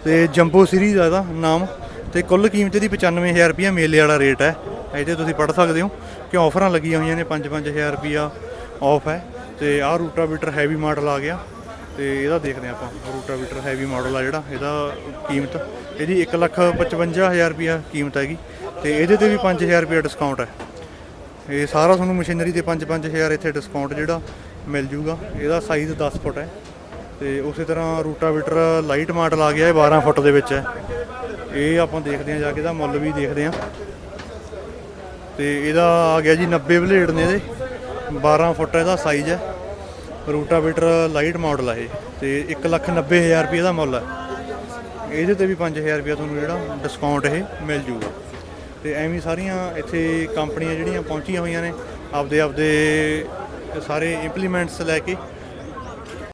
ਤੇ ਜੰਬੋ ਸੀਰੀਜ਼ ਆ ਇਹਦਾ ਨਾਮ। ਤੇ ਕੁੱਲ ਕੀਮਤ ਇਹਦੀ 95000 ਰੁਪਇਆ ਮੇਲੇ ਵਾਲਾ ਰੇਟ ਹੈ। ਇਹਦੇ ਤੁਸੀਂ ਪੜ੍ਹ ਸਕਦੇ ਹੋ ਕਿ ਆਫਰਾਂ ਲੱਗੀਆਂ ਹੋਈਆਂ ਨੇ 5-5000 ਰੁਪਇਆ ਆਫ ਹੈ। ਤੇ ਆਹ ਰੂਟਾਵੀਟਰ ਹੈਵੀ ਮਾਡਲ ਆ ਗਿਆ ਤੇ ਇਹਦਾ ਦੇਖਦੇ ਹਾਂ ਆਪਾਂ ਰੂਟਾਵੀਟਰ ਹੈਵੀ ਮਾਡਲ ਆ ਜਿਹੜਾ, ਇਹਦਾ ਕੀਮਤ, ਇਹਦੀ 155000 ਰੁਪਇਆ ਕੀਮਤ ਹੈਗੀ ਤੇ ਇਹਦੇ ਤੇ ਵੀ 5000 ਰੁਪਇਆ ਡਿਸਕਾਊਂਟ ਹੈ। ਇਹ ਸਾਰਾ ਤੁਹਾਨੂੰ ਮਸ਼ੀਨਰੀ ਤੇ 5-5000 ਇੱਥੇ ਡਿਸਕਾਊਂਟ ਜਿਹੜਾ ਮਿਲ ਜੂਗਾ, ਇਹਦਾ ਸਾਈਜ਼ 10 ਫੁੱਟ ਹੈ ਤੇ ਉਸੇ ਤਰ੍ਹਾਂ ਰੂਟਾਵੀਟਰ ਲਾਈਟ ਮਾਡਲ ਆ ਗਿਆ ਇਹ 12 ਫੁੱਟ ਦੇ ਵਿੱਚ ਹੈ। ਇਹ ਆਪਾਂ ਦੇਖਦੇ ਹਾਂ ਜਾ ਕੇ, ਇਹਦਾ ਮੁੱਲ ਵੀ ਦੇਖਦੇ ਹਾਂ। ਤੇ ਇਹਦਾ ਆ ਗਿਆ ਜੀ 90 ਬਲੇਡ ਨੇ ਇਹਦੇ। 12 ਫੁੱਟ ਇਹਦਾ ਸਾਈਜ਼ ਹੈ। ਰੂਟਾਵੀਟਰ ਲਾਈਟ ਮਾਡਲ ਹੈ ਇਹ। ਤੇ 190000 ਰੁਪਏ ਦਾ ਮੁੱਲ ਹੈ ਇਹਦੇ ਤੇ ਵੀ 5000 ਰੁਪਏ ਤੁਹਾਨੂੰ ਜਿਹੜਾ ਡਿਸਕਾਊਂਟ ਇਹ ਮਿਲ ਜੂਗਾ। ਤੇ ਐਵੇਂ ਸਾਰੀਆਂ ਇੱਥੇ ਕੰਪਨੀਆਂ ਜਿਹੜੀਆਂ ਪਹੁੰਚੀਆਂ ਹੋਈਆਂ ਨੇ ਆਪਦੇ ਆਪਦੇ ਸਾਰੇ ਇੰਪਲੀਮੈਂਟਸ ਲੈ ਕੇ।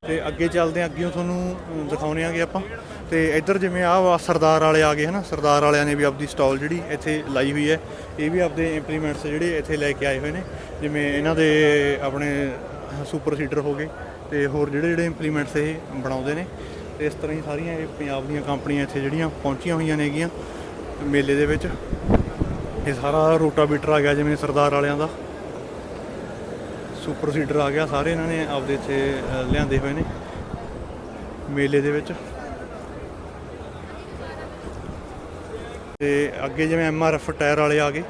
ਤੇ ਅੱਗੇ ਚੱਲਦੇ ਹਾਂ ਅੱਗੇ ਤੁਹਾਨੂੰ ਅਮ, ਦਿਖਾਉਂਦੇ ਆਂਗੇ ਆਪਾਂ। ਤੇ ਇੱਧਰ ਜਿਵੇਂ ਆਹ ਸਰਦਾਰ ਵਾਲੇ ਆ ਗਏ ਹਨਾ, ਸਰਦਾਰ ਵਾਲਿਆਂ ਨੇ ਵੀ ਆਪਦੀ ਸਟਾਲ ਜਿਹੜੀ ਇੱਥੇ ਲਾਈ ਹੋਈ ਹੈ, ਇਹ ਵੀ ਆਪਦੇ ਇੰਪਲੀਮੈਂਟਸ ਜਿਹੜੇ ਇੱਥੇ ਲੈ ਕੇ ਆਏ ਹੋਏ ਨੇ, ਜਿਵੇਂ ਇਹਨਾਂ ਦੇ ਆਪਣੇ ਸੁਪਰ ਸੀਡਰ ਹੋ ਗਏ ਤੇ ਹੋਰ ਜਿਹੜੇ ਜਿਹੜੇ ਇੰਪਲੀਮੈਂਟਸ ਇਹ ਬਣਾਉਂਦੇ ਨੇ, ਤੇ ਇਸ ਤਰ੍ਹਾਂ ਹੀ ਸਾਰੀਆਂ ਇਹ ਪੰਜਾਬ ਦੀਆਂ ਕੰਪਨੀਆਂ ਇੱਥੇ ਜਿਹੜੀਆਂ ਪਹੁੰਚੀਆਂ ਹੋਈਆਂ ਨੇਗੀਆਂ ਮੇਲੇ ਦੇ ਵਿੱਚ। ਇਹ ਸਾਰਾ ਰੋਟਾਵੀਟਰ ਆ ਗਿਆ ਜਿਵੇਂ ਸਰਦਾਰ ਵਾਲਿਆਂ ਦਾ। ਸੁਪਰ ਸੀਡਰ ਆ ਗਿਆ, ਸਾਰੇ ਇਹਨਾਂ ਨੇ ਆਪਦੇ ਇੱਥੇ ਲਿਆਂਦੇ ਹੋਏ ਨੇ ਮੇਲੇ ਦੇ ਵਿੱਚ। ਤੇ ਅੱਗੇ ਜਿਵੇਂ ਐਮ ਆਰ ਐਫ ਟਾਇਰ ਵਾਲੇ ਆ ਗਏ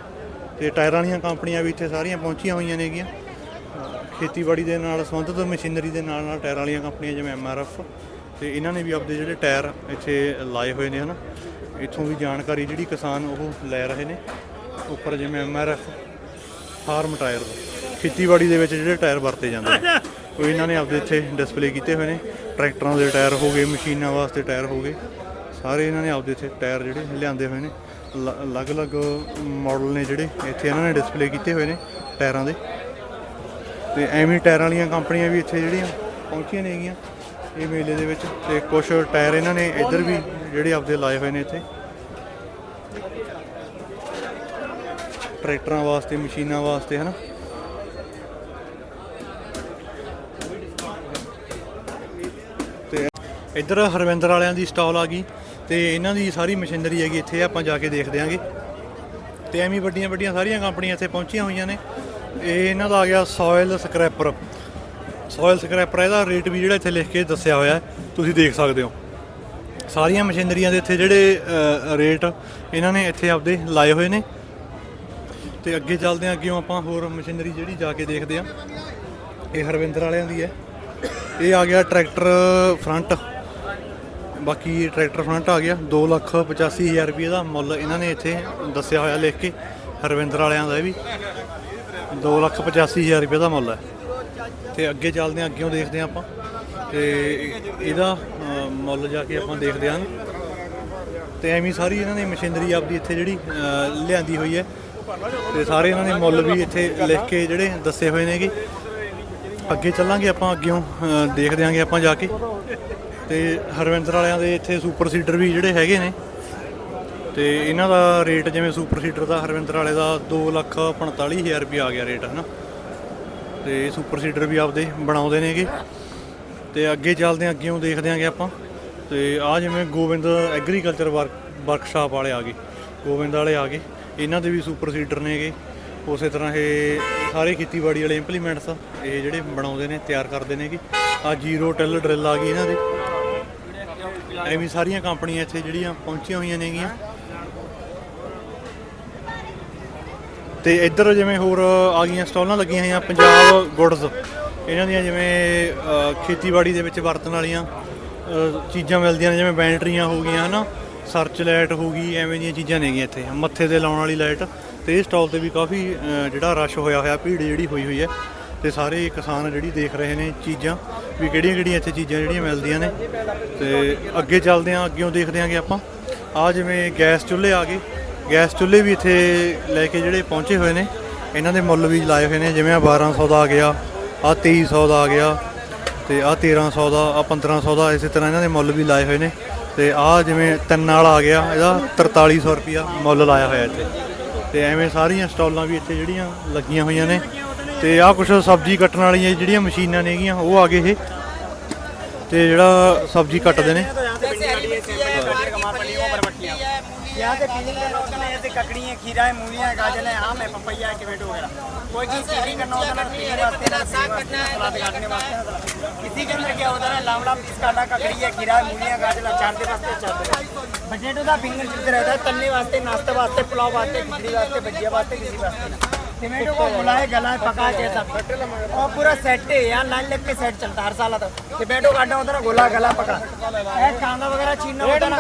ਤੇ ਟਾਇਰਾਂ ਵਾਲੀਆਂ ਕੰਪਨੀਆਂ ਵੀ ਇੱਥੇ ਸਾਰੀਆਂ ਪਹੁੰਚੀਆਂ ਹੋਈਆਂ ਨੇਗੀਆਂ। ਖੇਤੀਬਾੜੀ ਦੇ ਨਾਲ ਸੰਬੰਧਿਤ ਮਸ਼ੀਨਰੀ ਦੇ ਨਾਲ ਨਾਲ ਟਾਇਰਾਂ ਵਾਲੀਆਂ ਕੰਪਨੀਆਂ ਜਿਵੇਂ ਐਮ ਆਰ ਐਫ ਤੇ ਇਹਨਾਂ ਨੇ ਵੀ ਆਪਦੇ ਜਿਹੜੇ ਟਾਇਰ ਇੱਥੇ ਲਾਏ ਹੋਏ ਨੇ ਹਨਾ। ਇੱਥੋਂ ਵੀ ਜਾਣਕਾਰੀ ਜਿਹੜੀ ਕਿਸਾਨ ਉਹ ਲੈ ਰਹੇ ਨੇ। ਉੱਪਰ ਜਿਵੇਂ M R F farm tyre, ਖੇਤੀਬਾੜੀ ਦੇ ਵਿੱਚ ਜਿਹੜੇ ਟਾਇਰ ਵਰਤੇ ਜਾਂਦੇ ਨੇ। ਉਹ ਇਹਨਾਂ ਨੇ ਆਪਦੇ ਇੱਥੇ ਡਿਸਪਲੇ ਕੀਤੇ ਹੋਏ ਨੇ। ਟਰੈਕਟਰਾਂ ਦੇ ਟਾਇਰ ਹੋ ਗਏ, ਮਸ਼ੀਨਾਂ ਵਾਸਤੇ ਟਾਇਰ ਹੋ ਗਏ। ਸਾਰੇ ਇਹਨਾਂ ਨੇ ਆਪਦੇ ਇੱਥੇ ਟਾਇਰ ਜਿਹੜੇ ਲਿਆਂਦੇ ਹੋਏ ਨੇ, ਲ- ਅਲੱਗ-ਅਲੱਗ ਮਾਡਲ ਨੇ ਜਿਹੜੇ ਇੱਥੇ ਇਹਨਾਂ ਨੇ ਡਿਸਪਲੇ ਕੀਤੇ ਹੋਏ ਨੇ ਟਾਇਰਾਂ ਦੇ। ਤੇ ਐਵੇਂ ਟਾਇਰਾਂ ਵਾਲੀਆਂ ਕੰਪਨੀਆਂ ਵੀ ਇੱਥੇ ਜਿਹੜੀਆਂ ਪਹੁੰਚੀਆਂ ਨੇਗੀਆਂ ਇਹ ਮੇਲੇ ਦੇ ਵਿੱਚ। ਤੇ ਕੁਝ ਟਾਇਰ ਇਹਨਾਂ ਨੇ ਇੱਧਰ ਵੀ ਜਿਹੜੇ ਆਪਦੇ ਲਾਏ ਹੋਏ ਨੇ ਇੱਥੇ। ਟਰੈਕਟਰਾਂ ਵਾਸਤੇ, ਮਸ਼ੀਨਾਂ ਵਾਸਤੇ, ਹਨਾ? ਤੇ ਇੱਧਰ ਹਰਵਿੰਦਰ ਵਾਲਿਆਂ ਦੀ ਸਟਾਲ ਆ ਗਈ। ਤੇ ਇਹਨਾਂ ਦੀ ਸਾਰੀ ਮਸ਼ੀਨਰੀ ਹੈਗੀ, ਇੱਥੇ ਆਪਾਂ ਜਾ ਕੇ ਦੇਖਦੇ ਆਂਗੇ ਤੇ ਐਵੇਂ ਵੱਡੀਆਂ ਵੱਡੀਆਂ ਸਾਰੀਆਂ ਕੰਪਨੀਆਂ ਇੱਥੇ ਪਹੁੰਚੀਆਂ ਹੋਈਆਂ ਨੇ। ਇਹ ਇਹਨਾਂ ਦਾ ਆ ਗਿਆ ਸੋਇਲ ਸਕ੍ਰੈਪਰ ਸੋਇਲ ਸਕ੍ਰੈਪਰ ਇਹਦਾ ਰੇਟ ਵੀ ਜਿਹੜਾ ਇੱਥੇ ਲਿਖ ਕੇ ਦੱਸਿਆ ਹੋਇਆ ਤੁਸੀਂ ਦੇਖ ਸਕਦੇ ਹੋ। ਸਾਰੀਆਂ ਮਸ਼ੀਨਰੀਆਂ ਦੇ ਇੱਥੇ ਜਿਹੜੇ ਰੇਟ ਇਹਨਾਂ ਨੇ ਇੱਥੇ ਆਪਦੇ ਲਾਏ ਹੋਏ ਨੇ। ਤੇ ਅੱਗੇ ਚੱਲਦੇ ਹਾਂ ਅੱਗੇੋਂ ਆਪਾਂ ਹੋਰ ਮਸ਼ੀਨਰੀ ਜਿਹੜੀ ਜਾ ਕੇ ਦੇਖਦੇ ਹਾਂ। ਇਹ ਹਰਵਿੰਦਰ ਵਾਲਿਆਂ ਦੀ ਹੈ। ਇਹ ਆ ਗਿਆ ਟਰੈਕਟਰ ਫਰੰਟ ਬਾਕੀ ਟਰੈਕਟਰ ਫਰੰਟ ਆ ਗਿਆ 285000 ਰੁਪਏ ਦਾ ਮੁੱਲ ਇਹਨਾਂ ਨੇ ਇੱਥੇ ਦੱਸਿਆ ਹੋਇਆ ਲਿਖ ਕੇ, ਹਰਵਿੰਦਰ ਵਾਲਿਆਂ ਦਾ ਇਹ ਵੀ। 285000 ਰੁਪਏ ਦਾ ਮੁੱਲ ਹੈ। ਤੇ ਅੱਗੇ ਚੱਲਦੇ ਹਾਂ ਅੱਗੇੋਂ ਦੇਖਦੇ ਹਾਂ ਆਪਾਂ। ਤੇ ਇਹਦਾ ਮੁੱਲ ਜਾ ਕੇ ਆਪਾਂ ਦੇਖਦੇ ਹਾਂ। ਤੇ ਐਵੇਂ ਸਾਰੀ ਇਹਨਾਂ ਨੇ ਮਸ਼ੀਨਰੀ ਆਪਦੀ ਇੱਥੇ ਜਿਹੜੀ ਲਿਆਂਦੀ ਹੋਈ ਹੈ। ਤੇ ਸਾਰੇ ਇਹਨਾਂ ਨੇ ਮੁੱਲ ਵੀ ਇੱਥੇ ਲਿਖ ਕੇ ਜਿਹੜੇ ਦੱਸੇ ਹੋਏ ਨੇਗੇ। ਅੱਗੇ ਚੱਲਾਂਗੇ ਆਪਾਂ ਅੱਗੇੋਂ ਦੇਖ ਦਿਆਂਗੇ ਆਪਾਂ ਜਾ ਕੇ। ਤੇ ਹਰਵਿੰਦਰ ਵਾਲਿਆਂ ਦੇ ਇੱਥੇ ਸੁਪਰ ਸੀਡਰ ਵੀ ਜਿਹੜੇ ਹੈਗੇ ਨੇ। ਤੇ ਇਹਨਾਂ ਦਾ ਰੇਟ ਜਿਵੇਂ ਸੁਪਰ ਸੀਡਰ ਦਾ ਹਰਵਿੰਦਰ ਵਾਲੇ ਦਾ 245000 ਰੁਪਏ ਆ ਗਿਆ ਰੇਟ, ਹਨਾ? ਤੇ ਸੁਪਰ ਸੀਡਰ ਵੀ ਆਪਦੇ ਬਣਾਉਂਦੇ ਨੇਗੇ। ਤੇ ਅੱਗੇ ਚੱਲਦੇ ਹਾਂ ਅੱਗੇੋਂ ਦੇਖਦੇ ਆਂਗੇ ਆਪਾਂ। ਤੇ ਆ ਜਿਵੇਂ ਗੋਬਿੰਦ ਐਗਰੀਕਲਚਰ ਵਰਕ, ਵਰਕਸ਼ਾਪ ਵਾਲੇ ਆ ਗਏ। ਗੋਬਿੰਦ ਵਾਲੇ ਆ ਗਏ। ਇਹਨਾਂ ਦੇ ਵੀ ਸੁਪਰ ਸੀਡਰ ਨੇਗੇ। ਉਸੇ ਤਰ੍ਹਾਂ ਇਹ ਸਾਰੇ ਖੇਤੀਬਾੜੀ ਵਾਲੇ ਇੰਪਲੀਮੈਂਟਸ ਇਹ ਜਿਹੜੇ ਬਣਾਉਂਦੇ ਨੇ, ਤਿਆਰ ਕਰਦੇ ਨੇਗੇ। ਆ ਜੀਰੋ ਟਿਲ ਡਰਿਲ ਆ ਗਈ ਇਹਨਾਂ ਦੇ। ਐਵੇਂ ਸਾਰੀਆਂ ਕੰਪਨੀਆਂ ਇੱਥੇ ਜਿਹੜੀਆਂ ਪਹੁੰਚੀਆਂ ਹੋਈਆਂ ਨੇਗੀਆਂ। ਤੇ ਇੱਧਰ ਜਿਵੇਂ ਹੋਰ ਆ ਗਈਆਂ ਸਟਾਲਾਂ ਲੱਗੀਆਂ ਹੋਈਆਂ, ਪੰਜਾਬ ਗੁੱਡਸ ਇਹਨਾਂ ਦੀਆਂ ਜਿਵੇਂ ਖੇਤੀਬਾੜੀ ਦੇ ਵਿੱਚ ਵਰਤਣ ਵਾਲੀਆਂ ਚੀਜ਼ਾਂ ਮਿਲਦੀਆਂ ਨੇ, ਜਿਵੇਂ ਬੈਟਰੀਆਂ ਹੋ ਗਈਆਂ, ਹਨਾ। ਸਰਚ ਲਾਈਟ ਹੋ ਗਈ, ਐਵੇਂ ਦੀਆਂ ਚੀਜ਼ਾਂ ਨੇਗੀਆਂ ਇੱਥੇ। ਮੱਥੇ ਤੇ ਲਾਉਣ ਵਾਲੀ ਲਾਈਟ। ਤੇ ਇਹ ਸਟਾਲ ਤੇ ਵੀ ਕਾਫੀ ਜਿਹੜਾ ਰਸ਼ ਹੋਇਆ ਹੋਇਆ, ਭੀੜ ਜਿਹੜੀ ਹੋਈ ਹੋਈ ਹੈ। ਤੇ ਸਾਰੇ ਕਿਸਾਨ ਜਿਹੜੀ ਦੇਖ ਰਹੇ ਨੇ ਚੀਜ਼ਾਂ। ਵੀ ਕਿਹੜੀਆਂ ਕਿਹੜੀਆਂ ਇੱਥੇ ਚੀਜ਼ਾਂ ਜਿਹੜੀਆਂ ਮਿਲਦੀਆਂ ਨੇ। ਤੇ ਅੱਗੇ ਚੱਲਦੇ ਆਂ ਅੱਗੇੋਂ ਦੇਖਦੇ ਆਂਗੇ ਆਪਾਂ। ਆ ਜਿਵੇਂ ਗੈਸ ਚੁੱਲ੍ਹੇ ਆ ਗਏ। ਗੈਸ ਚੁੱਲ੍ਹੇ ਵੀ ਇੱਥੇ ਲੈ ਕੇ ਜਿਹੜੇ ਪਹੁੰਚੇ ਹੋਏ ਨੇ, ਇਹਨਾਂ ਦੇ ਮੁੱਲ ਵੀ ਲਾਏ ਹੋਏ ਨੇ। ਜਿਵੇਂ ਆ 1200 ਦਾ ਆ ਗਿਆ ਆ 2300 ਦਾ ਆ ਗਿਆ, ਤੇ ਆ 1300 ਦਾ ਆ 1500 ਦਾ, ਇਸੇ ਤਰ੍ਹਾਂ ਇਹਨਾਂ ਦੇ ਮੁੱਲ ਵੀ ਲਾਏ ਹੋਏ ਨੇ। ਤੇ ਆ ਜਿਵੇਂ ਤਿੰਨ ਨਾਲ ਆ ਗਿਆ, ਇਹਦਾ 4300 ਰੁਪਿਆ ਮੁੱਲ ਲਾਇਆ ਹੋਇਆ ਇੱਥੇ। ਤੇ ਐਵੇਂ ਸਾਰੀਆਂ ਸਟਾਲਾਂ ਵੀ ਇੱਥੇ ਜਿਹੜੀਆਂ ਲੱਗੀਆਂ ਹੋਈਆਂ ਨੇ। ਤੇ ਆਹ ਕੁਝ ਸਬਜ਼ੀ ਕੱਟਣ ਵਾਲੀਆਂ ਜਿਹੜੀਆਂ ਮਸ਼ੀਨਾਂ ਨੇਗੀਆਂ ਉਹ ਆ ਗਏ ਇਹ ਤੇ ਜਿਹੜਾ ਸਬਜ਼ੀ ਕੱਟਦੇ ਨੇ यहाँ से पीने करना होता है ऐसे ककड़ी है खीरा है मूलियाँ है गाजर है आम है पपैया है टमाटो वगैरह कोई चीज़ पीनी करना होता है ना पीने वास्ते ना साग काटना है सलाद काटने वास्ते ना सलाद। इसी के अंदर क्या होता है लावड़ा पीस काटा ककड़ी है खीरा है मूलियाँ गाजर अचार के वास्ते अचार दे बटेटो का फिंगर चिप्स रहता है तलने वास्ते नाश्ते वास्ते पुलाव वास्ते खिचड़ी वास्ते भजिया वास्ते किसी वास्ते ना टमेटो को बुलाए गलाए पका के सब। और पूरा सेट है यार लाइन लेके सेट चलता हर साल तो। आता टमेटो काटना होता ना गोला गला पका। कांदा वगैरह छीनना होता ना।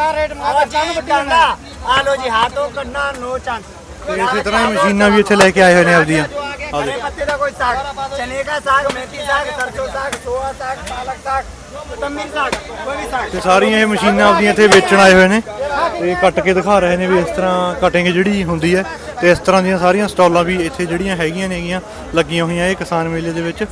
लो जी हाथों करना नो चांस इतना मशीन भी अच्छे लेके आए हैं अब दिया पत्ते का कोई साग चने का साग मेथी साग सरसों साग सोआ साग पालक साग। ਤੇ ਸਾਰੀਆਂ ਇਹ ਮਸ਼ੀਨਾਂ ਆਪਦੀਆਂ ਇੱਥੇ ਵੇਚਣ ਆਏ ਹੋਏ ਨੇ ਤੇ ਕੱਟ ਕੇ ਦਿਖਾ ਰਹੇ ਨੇ ਵੀ ਇਸ ਤਰ੍ਹਾਂ ਕਟਿੰਗ ਜਿਹੜੀ ਹੁੰਦੀ ਹੈ ਤੇ ਇਸ ਤਰ੍ਹਾਂ ਦੀਆਂ ਸਾਰੀਆਂ ਸਟਾਲਾਂ ਵੀ ਇੱਥੇ ਜਿਹੜੀਆਂ ਹੈਗੀਆਂ ਨੇਗੀਆਂ ਲੱਗੀਆਂ ਹੋਈਆਂ ਇਹ ਕਿਸਾਨ ਮੇਲੇ ਦੇ ਵਿੱਚ।